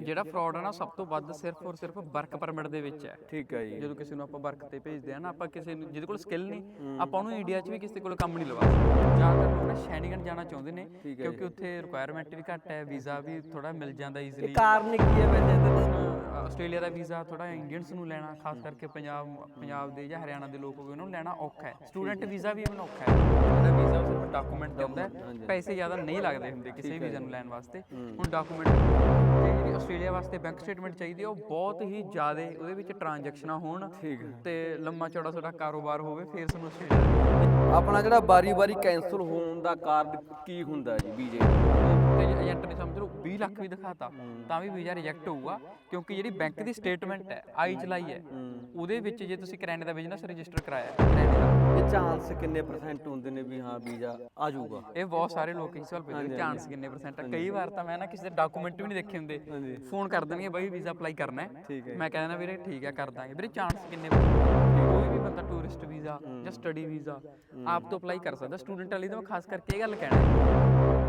ਜਿਹੜਾ ਫਰਾਡ ਹੈ ਨਾ ਸਭ ਤੋਂ ਵੱਧ ਸਿਰਫ ਔਰ ਸਿਰਫ ਵਰਕ ਪਰਮਿਟ ਦੇ ਵਿੱਚ ਹੈ। ਠੀਕ ਹੈ ਜੀ। ਜਦੋਂ ਕਿਸੇ ਨੂੰ ਆਪਾਂ ਵਰਕ ਤੇ ਭੇਜਦੇ ਆ ਨਾ ਆਪਾਂ ਕਿਸੇ ਨੂੰ ਜਿਹਦੇ ਕੋਲ ਸਕਿੱਲ ਨਹੀਂ ਆਪਾਂ ਉਹਨੂੰ ਇੰਡੀਆ 'ਚ ਵੀ ਕਿਸੇ ਕੋਲ ਕੰਮ ਨਹੀਂ ਲਵਾ ਸਕਦੇ। ਜ਼ਿਆਦਾਤਰ ਲੋਕ ਨਾ ਸ਼ੈਨਿਗਨ ਜਾਣਾ ਚਾਹੁੰਦੇ ਨੇ ਕਿਉਂਕਿ ਉੱਥੇ ਰਿਕੁਆਇਰਮੈਂਟ ਵੀ ਘੱਟ ਹੈ ਵੀਜ਼ਾ ਵੀ ਥੋੜਾ ਮਿਲ ਜਾਂਦਾ ਈਜ਼ੀਲੀ ਕਾਰਨ ਕੀ ਹੈ ਵੈਸੇ ਇਹਦੇ ਆਸਟ੍ਰੇਲੀਆ ਦਾ ਵੀਜ਼ਾ ਥੋੜਾ ਇੰਡੀਅਨਸ ਨੂੰ ਲੈਣਾ ਖਾਸ ਕਰਕੇ ਪੰਜਾਬ ਪੰਜਾਬ ਦੇ ਜਾਂ ਹਰਿਆਣਾ ਦੇ ਲੋਕ ਹੋ ਗਏ ਉਹਨਾਂ ਨੂੰ ਲੈਣਾ ਔਖਾ ਹੈ। ਸਟੂਡੈਂਟ ਵੀਜ਼ਾ ਵੀ ਉਹਨਾਂ ਔਖਾ ਹੈ। ਜਿਹੜਾ ਵੀਜ਼ਾ ਸਿਰਫ ਡਾਕੂਮੈਂਟ ਹੈ ਪੈਸੇ ਜ਼ਿਆਦਾ ਨਹੀਂ ਲੱਗਦੇ ਹੁੰਦੇ ਕਿਸੇ ਵੀਜ਼ਾ ਨੂੰ ਲੈਣ ਵਾਸਤੇ। ਹੁਣ ਡਾਕੂਮੈਂਟ ਆਸਟ੍ਰੇਲੀਆ ਵਾਸਤੇ ਬੈਂਕ ਸਟੇਟਮੈਂਟ ਚਾਹੀਦੀ ਹੈ ਉਹ ਬਹੁਤ ਹੀ ਜ਼ਿਆਦਾ ਉਹਦੇ ਵਿੱਚ ਟ੍ਰਾਂਜੈਕਸ਼ਨਾਂ ਹੋਣ ਤੇ ਲੰਮਾ ਚੌੜਾ ਤੁਹਾਡਾ ਕਾਰੋਬਾਰ ਹੋਵੇ ਫਿਰ ਤੁਹਾਨੂੰ ਆਸਟ੍ਰੇਲੀਆ ਆਪਣਾ ਜਿਹੜਾ ਬਾਰੀ-ਬਾਰੀ ਕੈਨਸਲ ਹੋਣ ਦਾ ਕਾਰਨ ਕੀ ਹੁੰਦਾ ਜੀ ਵੀਜ਼ੇ ਲੱਖ ਵੀ ਦਿਖਾਤਾ ਤਾਂ ਵੀ ਵੀਜ਼ਾ ਰਿਜੈਕਟ ਹੋਊਗਾ ਕਿਉਂਕਿ ਜਿਹੜੀ ਬੈਂਕ ਦੀ ਸਟੇਟਮੈਂਟ ਹੈ ਆਈ ਚਲਾਈ ਹੈ ਉਹਦੇ ਵਿੱਚ ਜੇ ਤੁਸੀਂ ਕਰਿਆਨੇ ਦਾ ਬਿਜ਼ਨਸ ਰਜਿਸਟਰ ਕਰਾਇਆ ਦਾ। ਇਹ ਚਾਂਸ ਕਿੰਨੇ ਪਰਸੈਂਟ ਹੁੰਦੇ ਨੇ ਵੀ ਹਾਂ ਵੀਜ਼ਾ ਆ ਜਾਊਗਾ? ਇਹ ਬਹੁਤ ਸਾਰੇ ਲੋਕ ਇਸ ਸਵਾਲ ਪੁੱਛਦੇ ਚਾਂਸ ਕਿੰਨੇ ਪਰਸੈਂਟ ਆ। ਕਈ ਵਾਰ ਤਾਂ ਮੈਂ ਨਾ ਕਿਸੇ ਦੇ ਡਾਕੂਮੈਂਟ ਵੀ ਨਹੀਂ ਦੇਖੇ ਹੁੰਦੇ। ਫੋਨ ਕਰ ਦੇਣਗੇ ਬਾਈ ਵੀਜ਼ਾ ਅਪਲਾਈ ਕਰਨਾ ਹੈ। ਮੈਂ ਕਹਿੰਦਾ ਵੀਰੇ ਠੀਕ ਹੈ ਕਰ ਦਾਂਗੇ। ਵੀਰੇ ਚਾਂਸ ਕਿੰਨੇ? ਕੋਈ ਵੀ ਬੰਦਾ ਟੂਰਿਸਟ ਵੀਜ਼ਾ ਜਾਂ ਸਟੱਡੀ ਵੀਜ਼ਾ ਆਪ ਤੋਂ ਅਪਲਾਈ ਕਰ ਸਕਦਾ। ਸਟੂਡੈਂਟ ਵਾਲੀ ਤਾਂ ਮੈਂ ਖਾਸ ਕਰਕੇ ਇਹ ਗੱਲ ਕਹਿਣਾ।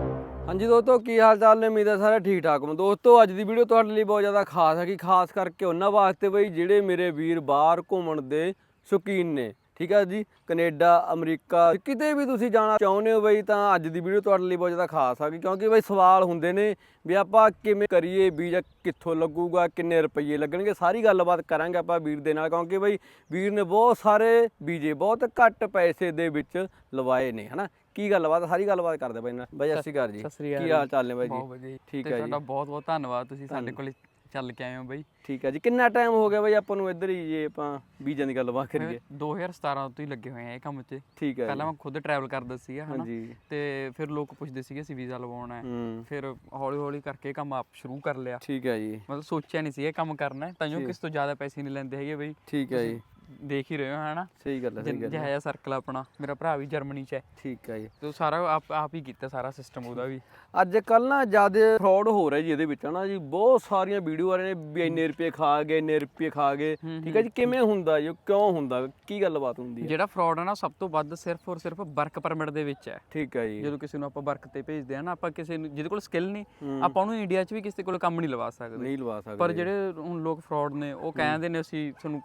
ਹਾਂਜੀ ਦੋਸਤੋ, ਕੀ ਹਾਲ ਚਾਲ ਨੇ? ਉਮੀਦ ਹੈ ਸਾਰੇ ਠੀਕ ਠਾਕ ਹੋ ਦੋਸਤੋ, ਅੱਜ ਦੀ ਵੀਡੀਓ ਤੁਹਾਡੇ ਲਈ ਬਹੁਤ ਜ਼ਿਆਦਾ ਖਾਸ ਹੈ ਕਿ ਖਾਸ ਕਰਕੇ ਉਹਨਾਂ ਵਾਸਤੇ ਬਈ, ਜਿਹੜੇ ਮੇਰੇ ਵੀਰ ਬਾਹਰ ਘੁੰਮਣ ਦੇ ਸ਼ੌਕੀਨ ਨੇ। ਠੀਕ ਹੈ ਜੀ? ਕੈਨੇਡਾ, ਅਮਰੀਕਾ, ਕਿਤੇ ਵੀ ਤੁਸੀਂ ਜਾਣਾ ਚਾਹੁੰਦੇ ਹੋ ਬਈ, ਤਾਂ ਅੱਜ ਦੀ ਵੀਡੀਓ ਤੁਹਾਡੇ ਲਈ ਬਹੁਤ ਜ਼ਿਆਦਾ ਖਾਸ ਆ ਕਿਉਂਕਿ ਬਈ, ਸਵਾਲ ਹੁੰਦੇ ਨੇ ਵੀ ਆਪਾਂ ਕਿਵੇਂ ਕਰੀਏ ਵੀਜ਼ਾ ਕਿੱਥੋਂ ਲੱਗੂਗਾ, ਕਿੰਨੇ ਰੁਪਏ ਲੱਗਣਗੇ? ਸਾਰੀ ਗੱਲਬਾਤ ਕਰਾਂਗੇ ਆਪਾਂ ਵੀਰ ਦੇ ਨਾਲ, ਕਿਉਂਕਿ ਬਈ, ਵੀਰ ਨੇ ਬਹੁਤ ਸਾਰੇ ਵੀਜ਼ੇ, ਬਹੁਤ ਘੱਟ ਪੈਸੇ ਦੇ ਵਿੱਚ ਲਵਾਏ ਨੇ, ਹਨਾ? ਕੀ ਗੱਲਬਾਤ ਸਾਰੀ ਗੱਲਬਾਤ ਕਰਦੇ ਬਾਈ ਨਾਲ। ਬਾਈ ਸਤਿ ਸ਼੍ਰੀ ਅਕਾਲ ਜੀ। ਸਤਿ ਸ੍ਰੀ ਅਕਾਲ ਕੀ ਹਾਲ ਚਾਲ ਨੇ ਬਾਈ ਬਹੁਤ ਜੀ। ਵਧੀਆ। ਠੀਕ ਹੈ ਜੀ। ਤੁਹਾਡਾ ਬਹੁਤ ਬਹੁਤ ਧੰਨਵਾਦ ਤੁਸੀਂ ਸਾਡੇ ਕੋਲ ਚੱਲ ਕੇ ਆਏ ਹੋ ਬਈ। ਠੀਕ ਹੈ ਜੀ। ਕਿੰਨਾ ਟਾਈਮ ਹੋ ਗਿਆ ਬਾਈ ਆਪਾਂ ਨੂੰ ਇੱਧਰ ਹੀ ਜੇ ਆਪਾਂ ਵੀਜ਼ਾ ਦੀ ਗੱਲਬਾਤ ਕਰੀਏ? 2017 ਤੋਂ ਹੀ ਲੱਗੇ ਹੋਏ ਆ ਇਹ ਕੰਮ 'ਚ। ਠੀਕ ਹੈ ਪਹਿਲਾਂ ਮੈਂ ਖੁਦ ਟਰੈਵਲ ਕਰਦਾ ਸੀਗਾ ਹਨਾ? ਤੇ ਫਿਰ ਲੋਕ ਪੁੱਛਦੇ ਸੀਗੇ ਸੀ ਵੀਜ਼ਾ ਲਵਾਉਣਾ ਹੈ। ਫਿਰ ਹੌਲੀ ਹੌਲੀ ਕਰਕੇ ਕੰਮ ਆਪ ਸ਼ੁਰੂ ਕਰ ਲਿਆ। ਠੀਕ ਹੈ ਜੀ। ਮਤਲਬ ਸੋਚਿਆ ਨਹੀਂ ਸੀ ਇਹ ਕੰਮ ਕਰਨਾ ਤਾਂ ਜੋ ਕਿਸ ਤੋਂ ਜ਼ਿਆਦਾ ਪੈਸੇ ਨਹੀਂ ਲੈਂਦੇ ਹੈਗੇ ਬਈ। ਠੀਕ ਹੈ ਜੀ। ਦੇਖ ਹੀ ਰਹੇ ਹੋ ਹਨਾ? ਸਹੀ ਗੱਲ ਹੈ ਸਹੀ ਗੱਲ ਹੈ। ਜਿਹਾ ਜਿਹਾ ਸਰਕਲ ਆਪਣਾ। ਮੇਰਾ ਭਰਾ ਵੀ ਜਰਮਨੀ 'ਚ ਹੈ। ਠੀਕ ਹੈ ਜੀ। ਤੇ ਸਾਰਾ ਆਪ ਆਪ ਹੀ ਕੀਤਾ ਸਾਰਾ ਸਿਸਟਮ ਉਹਦਾ ਵੀ। ਅੱਜ ਕੱਲ ਨਾ ਜ਼ਿਆਦਾ ਫਰਾਡ ਹੋ ਰਿਹਾ ਜੀ ਇਹਦੇ ਵਿੱਚ ਹਨਾ ਜੀ। ਬਹੁਤ ਸਾਰੀਆਂ ਵੀਡੀਓ ਆ ਰਹੇ ਨੇ ਵੀ ਇੰਨੇ ਰੁਪਏ ਖਾ ਗਏ ਇੰਨੇ ਰੁਪਏ ਖਾ ਗਏ। ਠੀਕ ਹੈ ਜੀ ਕਿਵੇਂ ਹੁੰਦਾ ਜੀ ਕਿਉਂ ਹੁੰਦਾ? ਕੀ ਗੱਲਬਾਤ ਹੁੰਦੀ ਹੈ? ਜਿਹੜਾ ਫਰਾਡ ਹੈ ਨਾ ਸਭ ਤੋਂ ਵੱਧ ਸਿਰਫ ਔਰ ਸਿਰਫ ਵਰਕ ਪਰਮਿਟ ਦੇ ਵਿੱਚ ਹੈ। ਠੀਕ ਹੈ ਜੀ। ਜਦੋਂ ਕਿਸੇ ਨੂੰ ਆਪਾਂ ਵਰਕ ਤੇ ਭੇਜਦੇ ਆ ਨਾ ਆਪਾਂ ਕਿਸੇ ਨੂੰ ਜਿਹਦੇ ਕੋਲ ਸਕਿੱਲ ਨਹੀਂ ਆਪਾਂ ਉਹਨੂੰ ਇੰਡੀਆ 'ਚ ਵੀ ਕਿਸੇ ਕੋਲ ਕੰਮ ਨਹੀਂ ਲਵਾ ਸਕਦੇ। ਨਹੀਂ ਲਵਾ ਸਕਦੇ ਪਰ ਜਿਹੜੇ ਹੁਣ ਲੋਕ ਫਰਾਡ ਨੇ ਉਹ ਕਹਿੰਦੇ ਨੇ ਅਸੀਂ ਤੁਹਾਨੂੰ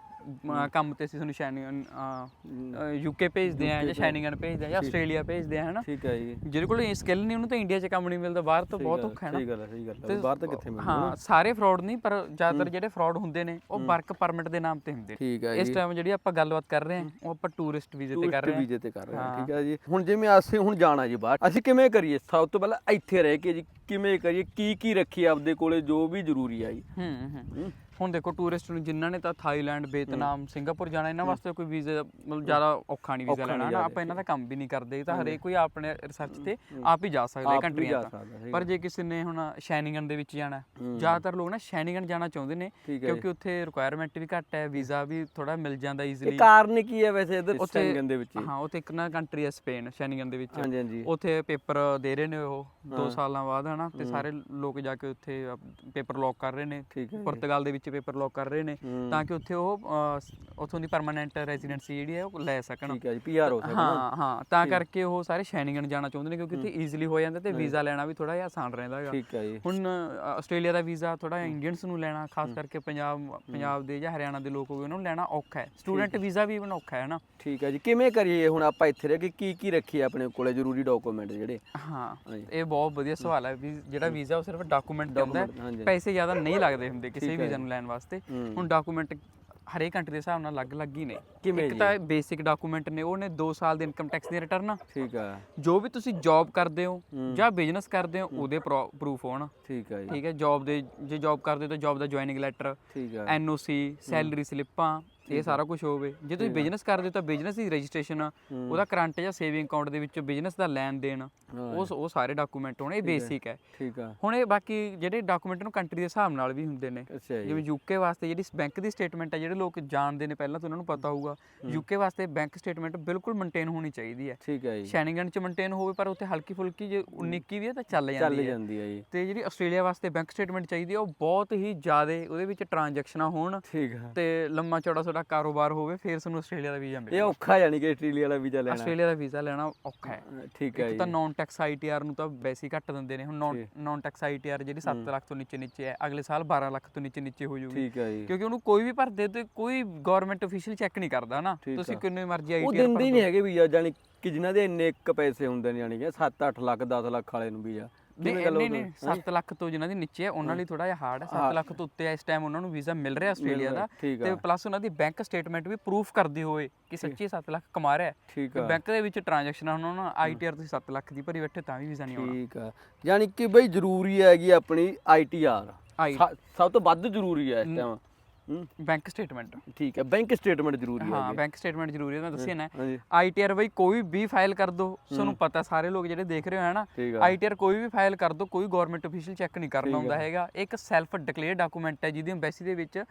ਕੰਮ ਤੇ ਅਸੀਂ ਤੁਹਾਨੂੰ ਸ਼ੈਨਿੰਗਨ ਯੂਕੇ ਭੇਜਦੇ ਆ ਜਾਂ ਸ਼ੈਨਿੰਗਨ ਭੇਜਦੇ ਆ ਜਾਂ ਆਸਟ੍ਰੇਲੀਆ ਭੇਜਦੇ ਆ ਹਨਾ? ਠੀਕ ਹੈ ਜੀ। ਜਿਹਦੇ ਕੋਲ ਸਕਿੱਲ ਨਹੀਂ ਉਹਨੂੰ ਤਾਂ ਇੰਡੀਆ 'ਚ ਕੰਮ ਨਹੀਂ ਮਿਲਦਾ ਬਾਹਰ ਤਾਂ ਬਹੁਤ ਔਖਾ ਹੈ ਨਾ। ਸਹੀ ਗੱਲ ਹੈ ਸਹੀ ਗੱਲ ਹੈ ਬਾਹਰ ਤਾਂ ਕਿੱਥੇ ਮਿਲਦਾ ਹਾਂ ਸਾਰੇ ਫਰਾਡ ਨਹੀਂ ਪਰ ਜ਼ਿਆਦਾਤਰ ਜਿਹੜੇ ਫਰਾਡ ਹੁੰਦੇ ਨੇ ਉਹ ਵਰਕ ਪਰਮਿਟ ਦੇ ਨਾਮ ਤੇ ਹੁੰਦੇ ਨੇ। ਠੀਕ ਹੈ ਇਸ ਟਾਈਮ ਜਿਹੜੀ ਆਪਾਂ ਗੱਲਬਾਤ ਕਰ ਰਹੇ ਹਾਂ ਉਹ ਆਪਾਂ ਟੂਰਿਸਟ ਵੀਜ਼ੇ ਤੇ ਕਰ ਰਹੇ ਹਾਂ। ਵੀਜ਼ੇ ਤੇ ਕਰ ਰਹੇ ਹਾਂ ਠੀਕ ਹੈ ਜੀ। ਹੁਣ ਜਿਵੇਂ ਅਸੀਂ ਹੁਣ ਜਾਣਾ ਜੀ ਬਾਹਰ ਅਸੀਂ ਕਿਵੇਂ ਕਰੀਏ? ਸਭ ਤੋਂ ਪਹਿਲਾਂ ਇੱਥੇ ਰਹਿ ਕੇ ਜੀ ਕਿਵੇਂ ਕਰੀਏ? ਕੀ ਕੀ ਰੱਖੀਏ ਆਪਦੇ ਕੋਲੇ ਜੋ ਵੀ ਜ਼ਰੂਰੀ ਆ ਜੀ। ਹੂੰ। ਹੂੰ। ਹੁਣ ਦੇਖੋ ਟੂਰਿਸਟ ਨੂੰ ਜਿਨ੍ਹਾਂ ਨੇ ਤਾਂ ਥਾਈਲੈਂਡ ਵੀਅਤਨਾਮ ਸਿੰਗਾਪੁਰ ਜਾਣਾ ਇਹਨਾਂ ਵਾਸਤੇ ਕੋਈ ਵੀਜ਼ਾ ਮਤਲਬ ਜ਼ਿਆਦਾ ਔਖਾ ਨਹੀਂ ਵੀਜ਼ਾ ਲੈਣਾ। ਨਾ ਆਪਾਂ ਇਹਨਾਂ ਦਾ ਕੰਮ ਵੀ ਨਹੀਂ ਕਰਦੇ ਤਾਂ ਹਰੇਕ ਕੋਈ ਆਪਣੇ ਰਿਸਰਚ ਤੇ ਆਪ ਹੀ ਜਾ ਸਕਦਾ ਹੈ ਕੰਟਰੀਆਂ ਸਹੀ ਪਰ ਜੇ ਕਿਸੇ ਨੇ ਹੁਣ ਸ਼ੈਨਿੰਗਨ ਦੇ ਵਿੱਚ ਜਾਣਾ ਜ਼ਿਆਦਾਤਰ ਲੋਕ ਨਾ ਸ਼ੈਨਿੰਗਨ ਜਾਣਾ ਚਾਹੁੰਦੇ ਨੇ ਕਿਉਂਕਿ ਉੱਥੇ ਰਿਕੁਆਇਰਮੈਂਟ ਵੀ ਘੱਟ ਹੈ ਵੀਜ਼ਾ ਵੀ ਥੋੜਾ ਮਿਲ ਜਾਂਦਾ ਈਜ਼ੀਲੀ ਕਾਰਨ ਕੀ ਹੈ ਵੈਸੇ ਇਧਰ ਸੈਂਗਨ ਦੇ ਵਿੱਚ? ਹਾਂ ਉੱਥੇ ਇੱਕ ਨਾ ਕੰਟਰੀ ਹੈ ਸਪੇਨ ਸ਼ੈਨਿੰਗਨ ਦੇ ਵਿੱਚ। ਉੱਥੇ ਪੇਪਰ ਦੇ ਰਹੇ ਨੇ ਉਹ 2 ਸਾਲਾਂ ਬਾਅਦ ਹਨਾ ਤੇ ਸਾਰੇ ਲੋਕ ਜਾ ਕੇ ਉੱਥੇ ਪੇਪਰ ਲੌਕ ਕਰ ਰਹੇ ਨੇ। ਪੁਰਤਗਾਲ ਦੇ ਵਿੱਚ ਪੇਪਰ ਲੌਕ ਕਰ ਰਹੇ ਨੇ ਤਾਂ ਕਿ ਉੱਥੇ ਉਹ ਉੱਥੋਂ ਦੀ ਪਰਮਨੈਂਟ ਰੈਜ਼ੀਡੈਂਸੀ ਜਿਹੜੀ ਹੈ ਉਹ ਲੈ ਸਕਣ। ਠੀਕ ਹੈ ਜੀ ਪੀਆਰ ਹੋ ਸਕਦਾ ਹਾਂ ਹਾਂ ਤਾਂ ਕਰਕੇ ਉਹ ਸਾਰੇ ਸ਼ੈਨਿੰਗਨ ਜਾਣਾ ਚਾਹੁੰਦੇ ਨੇ ਕਿਉਂਕਿ ਉੱਥੇ ਈਜ਼ੀਲੀ ਹੋ ਜਾਂਦਾ ਤੇ ਵੀਜ਼ਾ ਲੈਣਾ ਵੀ ਥੋੜਾ ਜਿਹਾ ਆਸਾਨ ਰਹਿੰਦਾ ਹੈਗਾ। ਠੀਕ ਹੈ ਜੀ। ਹੁਣ ਆਸਟ੍ਰੇਲੀਆ ਦਾ ਵੀਜ਼ਾ ਥੋੜਾ ਇੰਡੀਅਨਸ ਨੂੰ ਲੈਣਾ ਖਾਸ ਕਰਕੇ ਪੰਜਾਬ ਪੰਜਾਬ ਦੇ ਜਾਂ ਹਰਿਆਣਾ ਦੇ ਲੋਕ ਹੋ ਗਏ ਉਹਨਾਂ ਨੂੰ ਲੈਣਾ ਔਖਾ ਹੈ। ਸਟੂਡੈਂਟ ਵੀਜ਼ਾ ਵੀ ਬਣਾ ਔਖਾ ਹੈ ਨਾ? ਠੀਕ ਹੈ ਜੀ ਕਿਵੇਂ ਕਰੀਏ ਹੁਣ ਆਪਾਂ ਇੱਥੇ ਰਹਿ ਕੇ ਕੀ ਕੀ ਰੱਖੀਏ ਆਪਣੇ ਕੋਲੇ ਜ਼ਰੂਰੀ ਡਾਕੂਮੈਂਟ ਜਿਹੜੇ? ਹਾਂ। ਇਹ ਬਹੁਤ ਵਧੀਆ ਸਵਾਲ ਹੈ ਵੀ ਜਿਹੜਾ ਵੀਜ਼ਾ ਉਹ ਸਿਰਫ ਡਾਕੂਮੈਂਟ। ਹੈ। ਪੈਸੇ ਜ਼ਿਆਦਾ ਨਹੀਂ ਲੱਗਦੇ ਹੁੰਦੇ ਕਿਸੇ ਵੀਜ਼ਾ ਨੂੰ ਲੈਣ ਵਾਸਤੇ। ਹੁਣ ਡਾਕੂਮੈਂਟ ਹਰੇਕ ਕੰਟਰੀ ਦੇ ਹਿਸਾਬ ਨਾਲ ਅਲੱਗ-ਅਲੱਗ ਹੀ ਨੇ। ਕਿਵੇਂ ਇੱਕ ਤਾਂ ਬੇਸਿਕ ਡਾਕੂਮੈਂਟ ਨੇ ਉਹ ਨੇ 2 ਸਾਲ ਦੇ ਇਨਕਮ ਟੈਕਸ ਦੀ ਰਿਟਰਨ ਠੀਕ ਹੈ ਜੋ ਵੀ ਤੁਸੀਂ ਜੌਬ ਕਰਦੇ ਹੋ ਜਾਂ ਬਿਜ਼ਨਸ ਕਰਦੇ ਹੋ ਉਹਦੇ ਪ੍ਰੂਫ ਹੋਣ। ਠੀਕ ਜੀ। ਠੀਕ ਹੈ ਜੌਬ ਦੇ ਜੇ ਜੌਬ ਕਰਦੇ ਹੋ ਤਾਂ ਜੌਬ ਦਾ ਜੁਆਇਨਿੰਗ ਲੈਟਰ ਠੀਕ ਐਨਓਸੀ ਸੈਲਰੀ ਸਲਿੱਪਾਂ ਇਹ ਸਾਰਾ ਕੁਝ ਹੋਵੇ। ਜੇ ਤੁਸੀਂ ਬਿਜ਼ਨਸ ਕਰਦੇ ਹੋ ਤਾਂ ਬਿਜ਼ਨਸ ਦੀ ਰਜਿਸਟ੍ਰੇਸ਼ਨ ਉਹਦਾ ਕਰੰਟ ਜਾਂ ਸੇਵਿੰਗ ਅਕਾਊਂਟ ਦੇ ਵਿੱਚ ਬਿਜ਼ਨਸ ਦਾ ਲੈਣ ਦੇਣ ਉਹ ਉਹ ਸਾਰੇ ਡਾਕੂਮੈਂਟ ਹੋਣੇ ਇਹ ਬੇਸਿਕ ਹੈ। ਠੀਕ ਹੈ ਹੁਣ ਇਹ ਬਾਕੀ ਜਿਹੜੇ ਡਾਕੂਮੈਂਟ ਨੂੰ ਕੰਟਰੀ ਦੇ ਹਿਸਾਬ ਨਾਲ ਵੀ ਹੁੰਦੇ ਨੇ ਜਿਵੇਂ ਯੂਕੇ ਵਾਸਤੇ ਜਿਹੜੀ ਬੈਂਕ ਦੀ ਸਟੇਟਮੈਂਟ ਹੈ ਜਿਹੜੇ ਲੋਕ ਜਾਣਦੇ ਨੇ ਪਹਿਲਾਂ ਤਾਂ ਉਹਨਾਂ ਨੂੰ ਪਤਾ ਹੋਊਗਾ ਯੂਕੇ ਵਾਸਤੇ ਬੈਂਕ ਸਟੇਟਮੈਂਟ ਬਿਲਕੁਲ ਮੇਨਟੇਨ ਹੋਣੀ ਚਾਹੀਦੀ ਹੈ। ਠੀਕ ਹੈ ਜੀ। ਸ਼ੈਨਿੰਗਨ ਚ ਮੇਨਟੇਨ ਹੋਵੇ ਪਰ ਉੱਥੇ ਹਲਕੀ ਫੁਲਕੀ ਜੇ 19 ਕੀ ਵੀ ਹੈ ਤਾਂ ਚੱਲ ਚੱਲ ਜਾਂਦੀ ਹੈ। ਜਾਂਦੀ ਹੈ ਜੀ। ਤੇ ਜਿਹੜੀ ਆਸਟ੍ਰੇਲੀਆ ਵਾਸਤੇ ਬੈਂਕ ਸਟੇਟਮੈਂਟ ਚਾਹੀਦੀ ਹੈ ਉਹ ਬਹੁਤ ਹੀ ਜ਼ਿਆਦਾ ਉਹਦੇ ਵਿੱਚ ਟ੍ਰਾਂਜੈਕਸ਼ਨਾਂ ਹੋਣ ਠੀਕ ਹੈ ਤੇ ਲੰਮਾ ਚੌੜਾ ਤੁਹਾਡਾ ਕਾਰੋਬਾਰ ਹੋਵੇ ਫਿਰ ਤੁਹਾਨੂੰ ਆਸਟ੍ਰੇਲੀਆ ਦਾ ਵੀਜ਼ਾ ਇਹ ਮਿਲੇਗਾ ਔਖਾ ਯਾਨੀ ਕਿ ਆਸਟ੍ਰੇਲੀਆ ਵਾਲਾ ਵੀਜ਼ਾ ਲੈਣਾ। ਆਸਟ੍ਰੇਲੀਆ ਦਾ ਵੀਜ਼ਾ ਲੈਣਾ ਔਖਾ ਹੈ। ਠੀਕ ਹੈ ਇੱਕ ਜੀ ਤਾਂ ਨਾਨ ਟੈਕਸ ਆਈਟੀਆਰ ਨੂੰ ਤਾਂ ਵੈਸੇ ਘੱਟ ਦਿੰਦੇ ਨੇ। ਹੁਣ ਨਾਨ ਟੈਕਸ ਆਈਟੀਆਰ ਜਿਹੜੀ 7 ਲੱਖ ਤੋਂ ਨੀਚੇ ਨੀਚੇ ਹੈ ਅਗਲੇ ਸਾਲ 12 ਲੱਖ ਤੋਂ ਨੀਚੇ ਨੀਚੇ ਹੋ ਜਾਊਗੀ ਠੀਕ ਹੈ ਜੀ। ਕਿਉਂਕਿ ਉਹਨੂੰ ਕੋਈ ਵੀ ਭਰਦੇ ਤੇ ਕੋਈ ਗਵਰਨਮੈਂਟ ਅਫੀਸ਼ੀਅਲ ਚੈੱਕ ਨਹੀਂ ਕਰਦਾ ਨਾ ਤੁਸੀਂ। ਕਿੰਨੇ ਮਰਜ਼ੀ ਉਹ ਆਈਟੀਆਰ ਦਿੰਦੇ ਹੀ ਨਹੀਂ ਹੈਗੇ ਵੀਜ਼ਾ ਜਾਨੀ ਕਿ ਜਿਨ੍ਹਾਂ ਦੇ ਇੰਨੇ ਇੱਕ ਪੈਸੇ ਹੁੰਦੇ ਨੇ ਜਾਨੀ ਕਿ 7-8 ਲੱਖ 10 ਲੱਖ ਵਾਲੇ ਨੂੰ ਵੀਜ਼ਾ। ਨਹੀਂ ਕਿਵੇਂ ਗੱਲ ਨਹੀਂ ਉਦੋਂ? ਨਹੀਂ 7 ਲੱਖ ਤੋਂ ਜਿਨ੍ਹਾਂ ਦੀ ਨੀਚੇ ਹੈ ਉਹਨਾਂ ਲਈ ਥੋੜਾ ਜਿਹਾ ਹਾਰਡ ਹੈ। 7 ਲੱਖ ਤੋਂ ਉੱਤੇ ਇਸ ਟਾਈਮ ਉਹਨਾਂ ਨੂੰ ਵੀਜ਼ਾ ਮਿਲ ਰਿਹਾ ਆਸਟ੍ਰੇਲੀਆ ਦਾ। ਤੇ ਪਲੱਸ ਉਹਨਾਂ ਦੀ ਬੈਂਕ ਸਟੇਟਮੈਂਟ ਵੀ ਪ੍ਰੂਫ ਕਰਦੀ ਹੋਏ ਕਿ ਸੱਚੀ 7 ਲੱਖ ਕਮਾ ਰਿਹਾ ਹੈ। ਤੇ ਬੈਂਕ ਦੇ ਵਿੱਚ ਟ੍ਰਾਂਜੈਕਸ਼ਨ ਉਹਨਾਂ ਨੂੰ ਆਈਟੀਆਰ ਤੁਸੀਂ 7 ਲੱਖ ਦੀ ਭਰੀ ਬੈਠੇ ਤਾਂ ਵੀ ਵੀਜ਼ਾ ਨਹੀਂ ਆਉਣਾ। ਠੀਕ ਆ। ਯਾਨੀ ਕਿ ਬਈ ਜ਼ਰੂਰੀ ਹੈਗੀ ਆਪਣੀ ਆਈਟੀਆਰ ਆਈ ਸਭ ਤੋਂ ਵੱਧ ਜ਼ਰੂਰੀ ਹੈ ਇਸ ਟਾਈਮ ਬੈਂਕ ਸਟੇਟਮੈਂਟ। ਠੀਕ ਹੈ ਬੈਂਕ ਸਟੇਟਮੈਂਟ ਜ਼ਰੂਰੀ ਹਾਂ ਹੈ ਬੈਂਕ ਸਟੇਟਮੈਂਟ ਜ਼ਰੂਰੀ ਹੈ ਮੈਂ ਦੱਸਿਆ ਨਾ। ਆਈਟੀਆਰ ਬਈ ਕੋਈ ਵੀ ਫਾਈਲ ਕਰ ਦੋ ਤੁਹਾਨੂੰ ਪਤਾ ਸਾਰੇ ਲੋਕ ਜਿਹੜੇ ਦੇਖ ਰਹੇ ਹੋ ਹੈ ਨਾ ਠੀਕ ਆ। ਆਈਟੀਆਰ ਕੋਈ ਵੀ ਫਾਈਲ ਕਰ ਦੋ ਕੋਈ ਗਵਰਨਮੈਂਟ ਅਫੀਸ਼ੀਅਲ ਚੈੱਕ ਨਹੀਂ ਕਰਨਾ ਹੁੰਦਾ ਹੈਗਾ। ਇੱਕ ਸੈਲਫ ਡਿਕਲੇਅਰ ਡਾਕੂਮੈਂਟ ਹੈ ਜਿਹਦੀ ਐਮਬੈਸੀ ਦੇ ਵਿੱਚ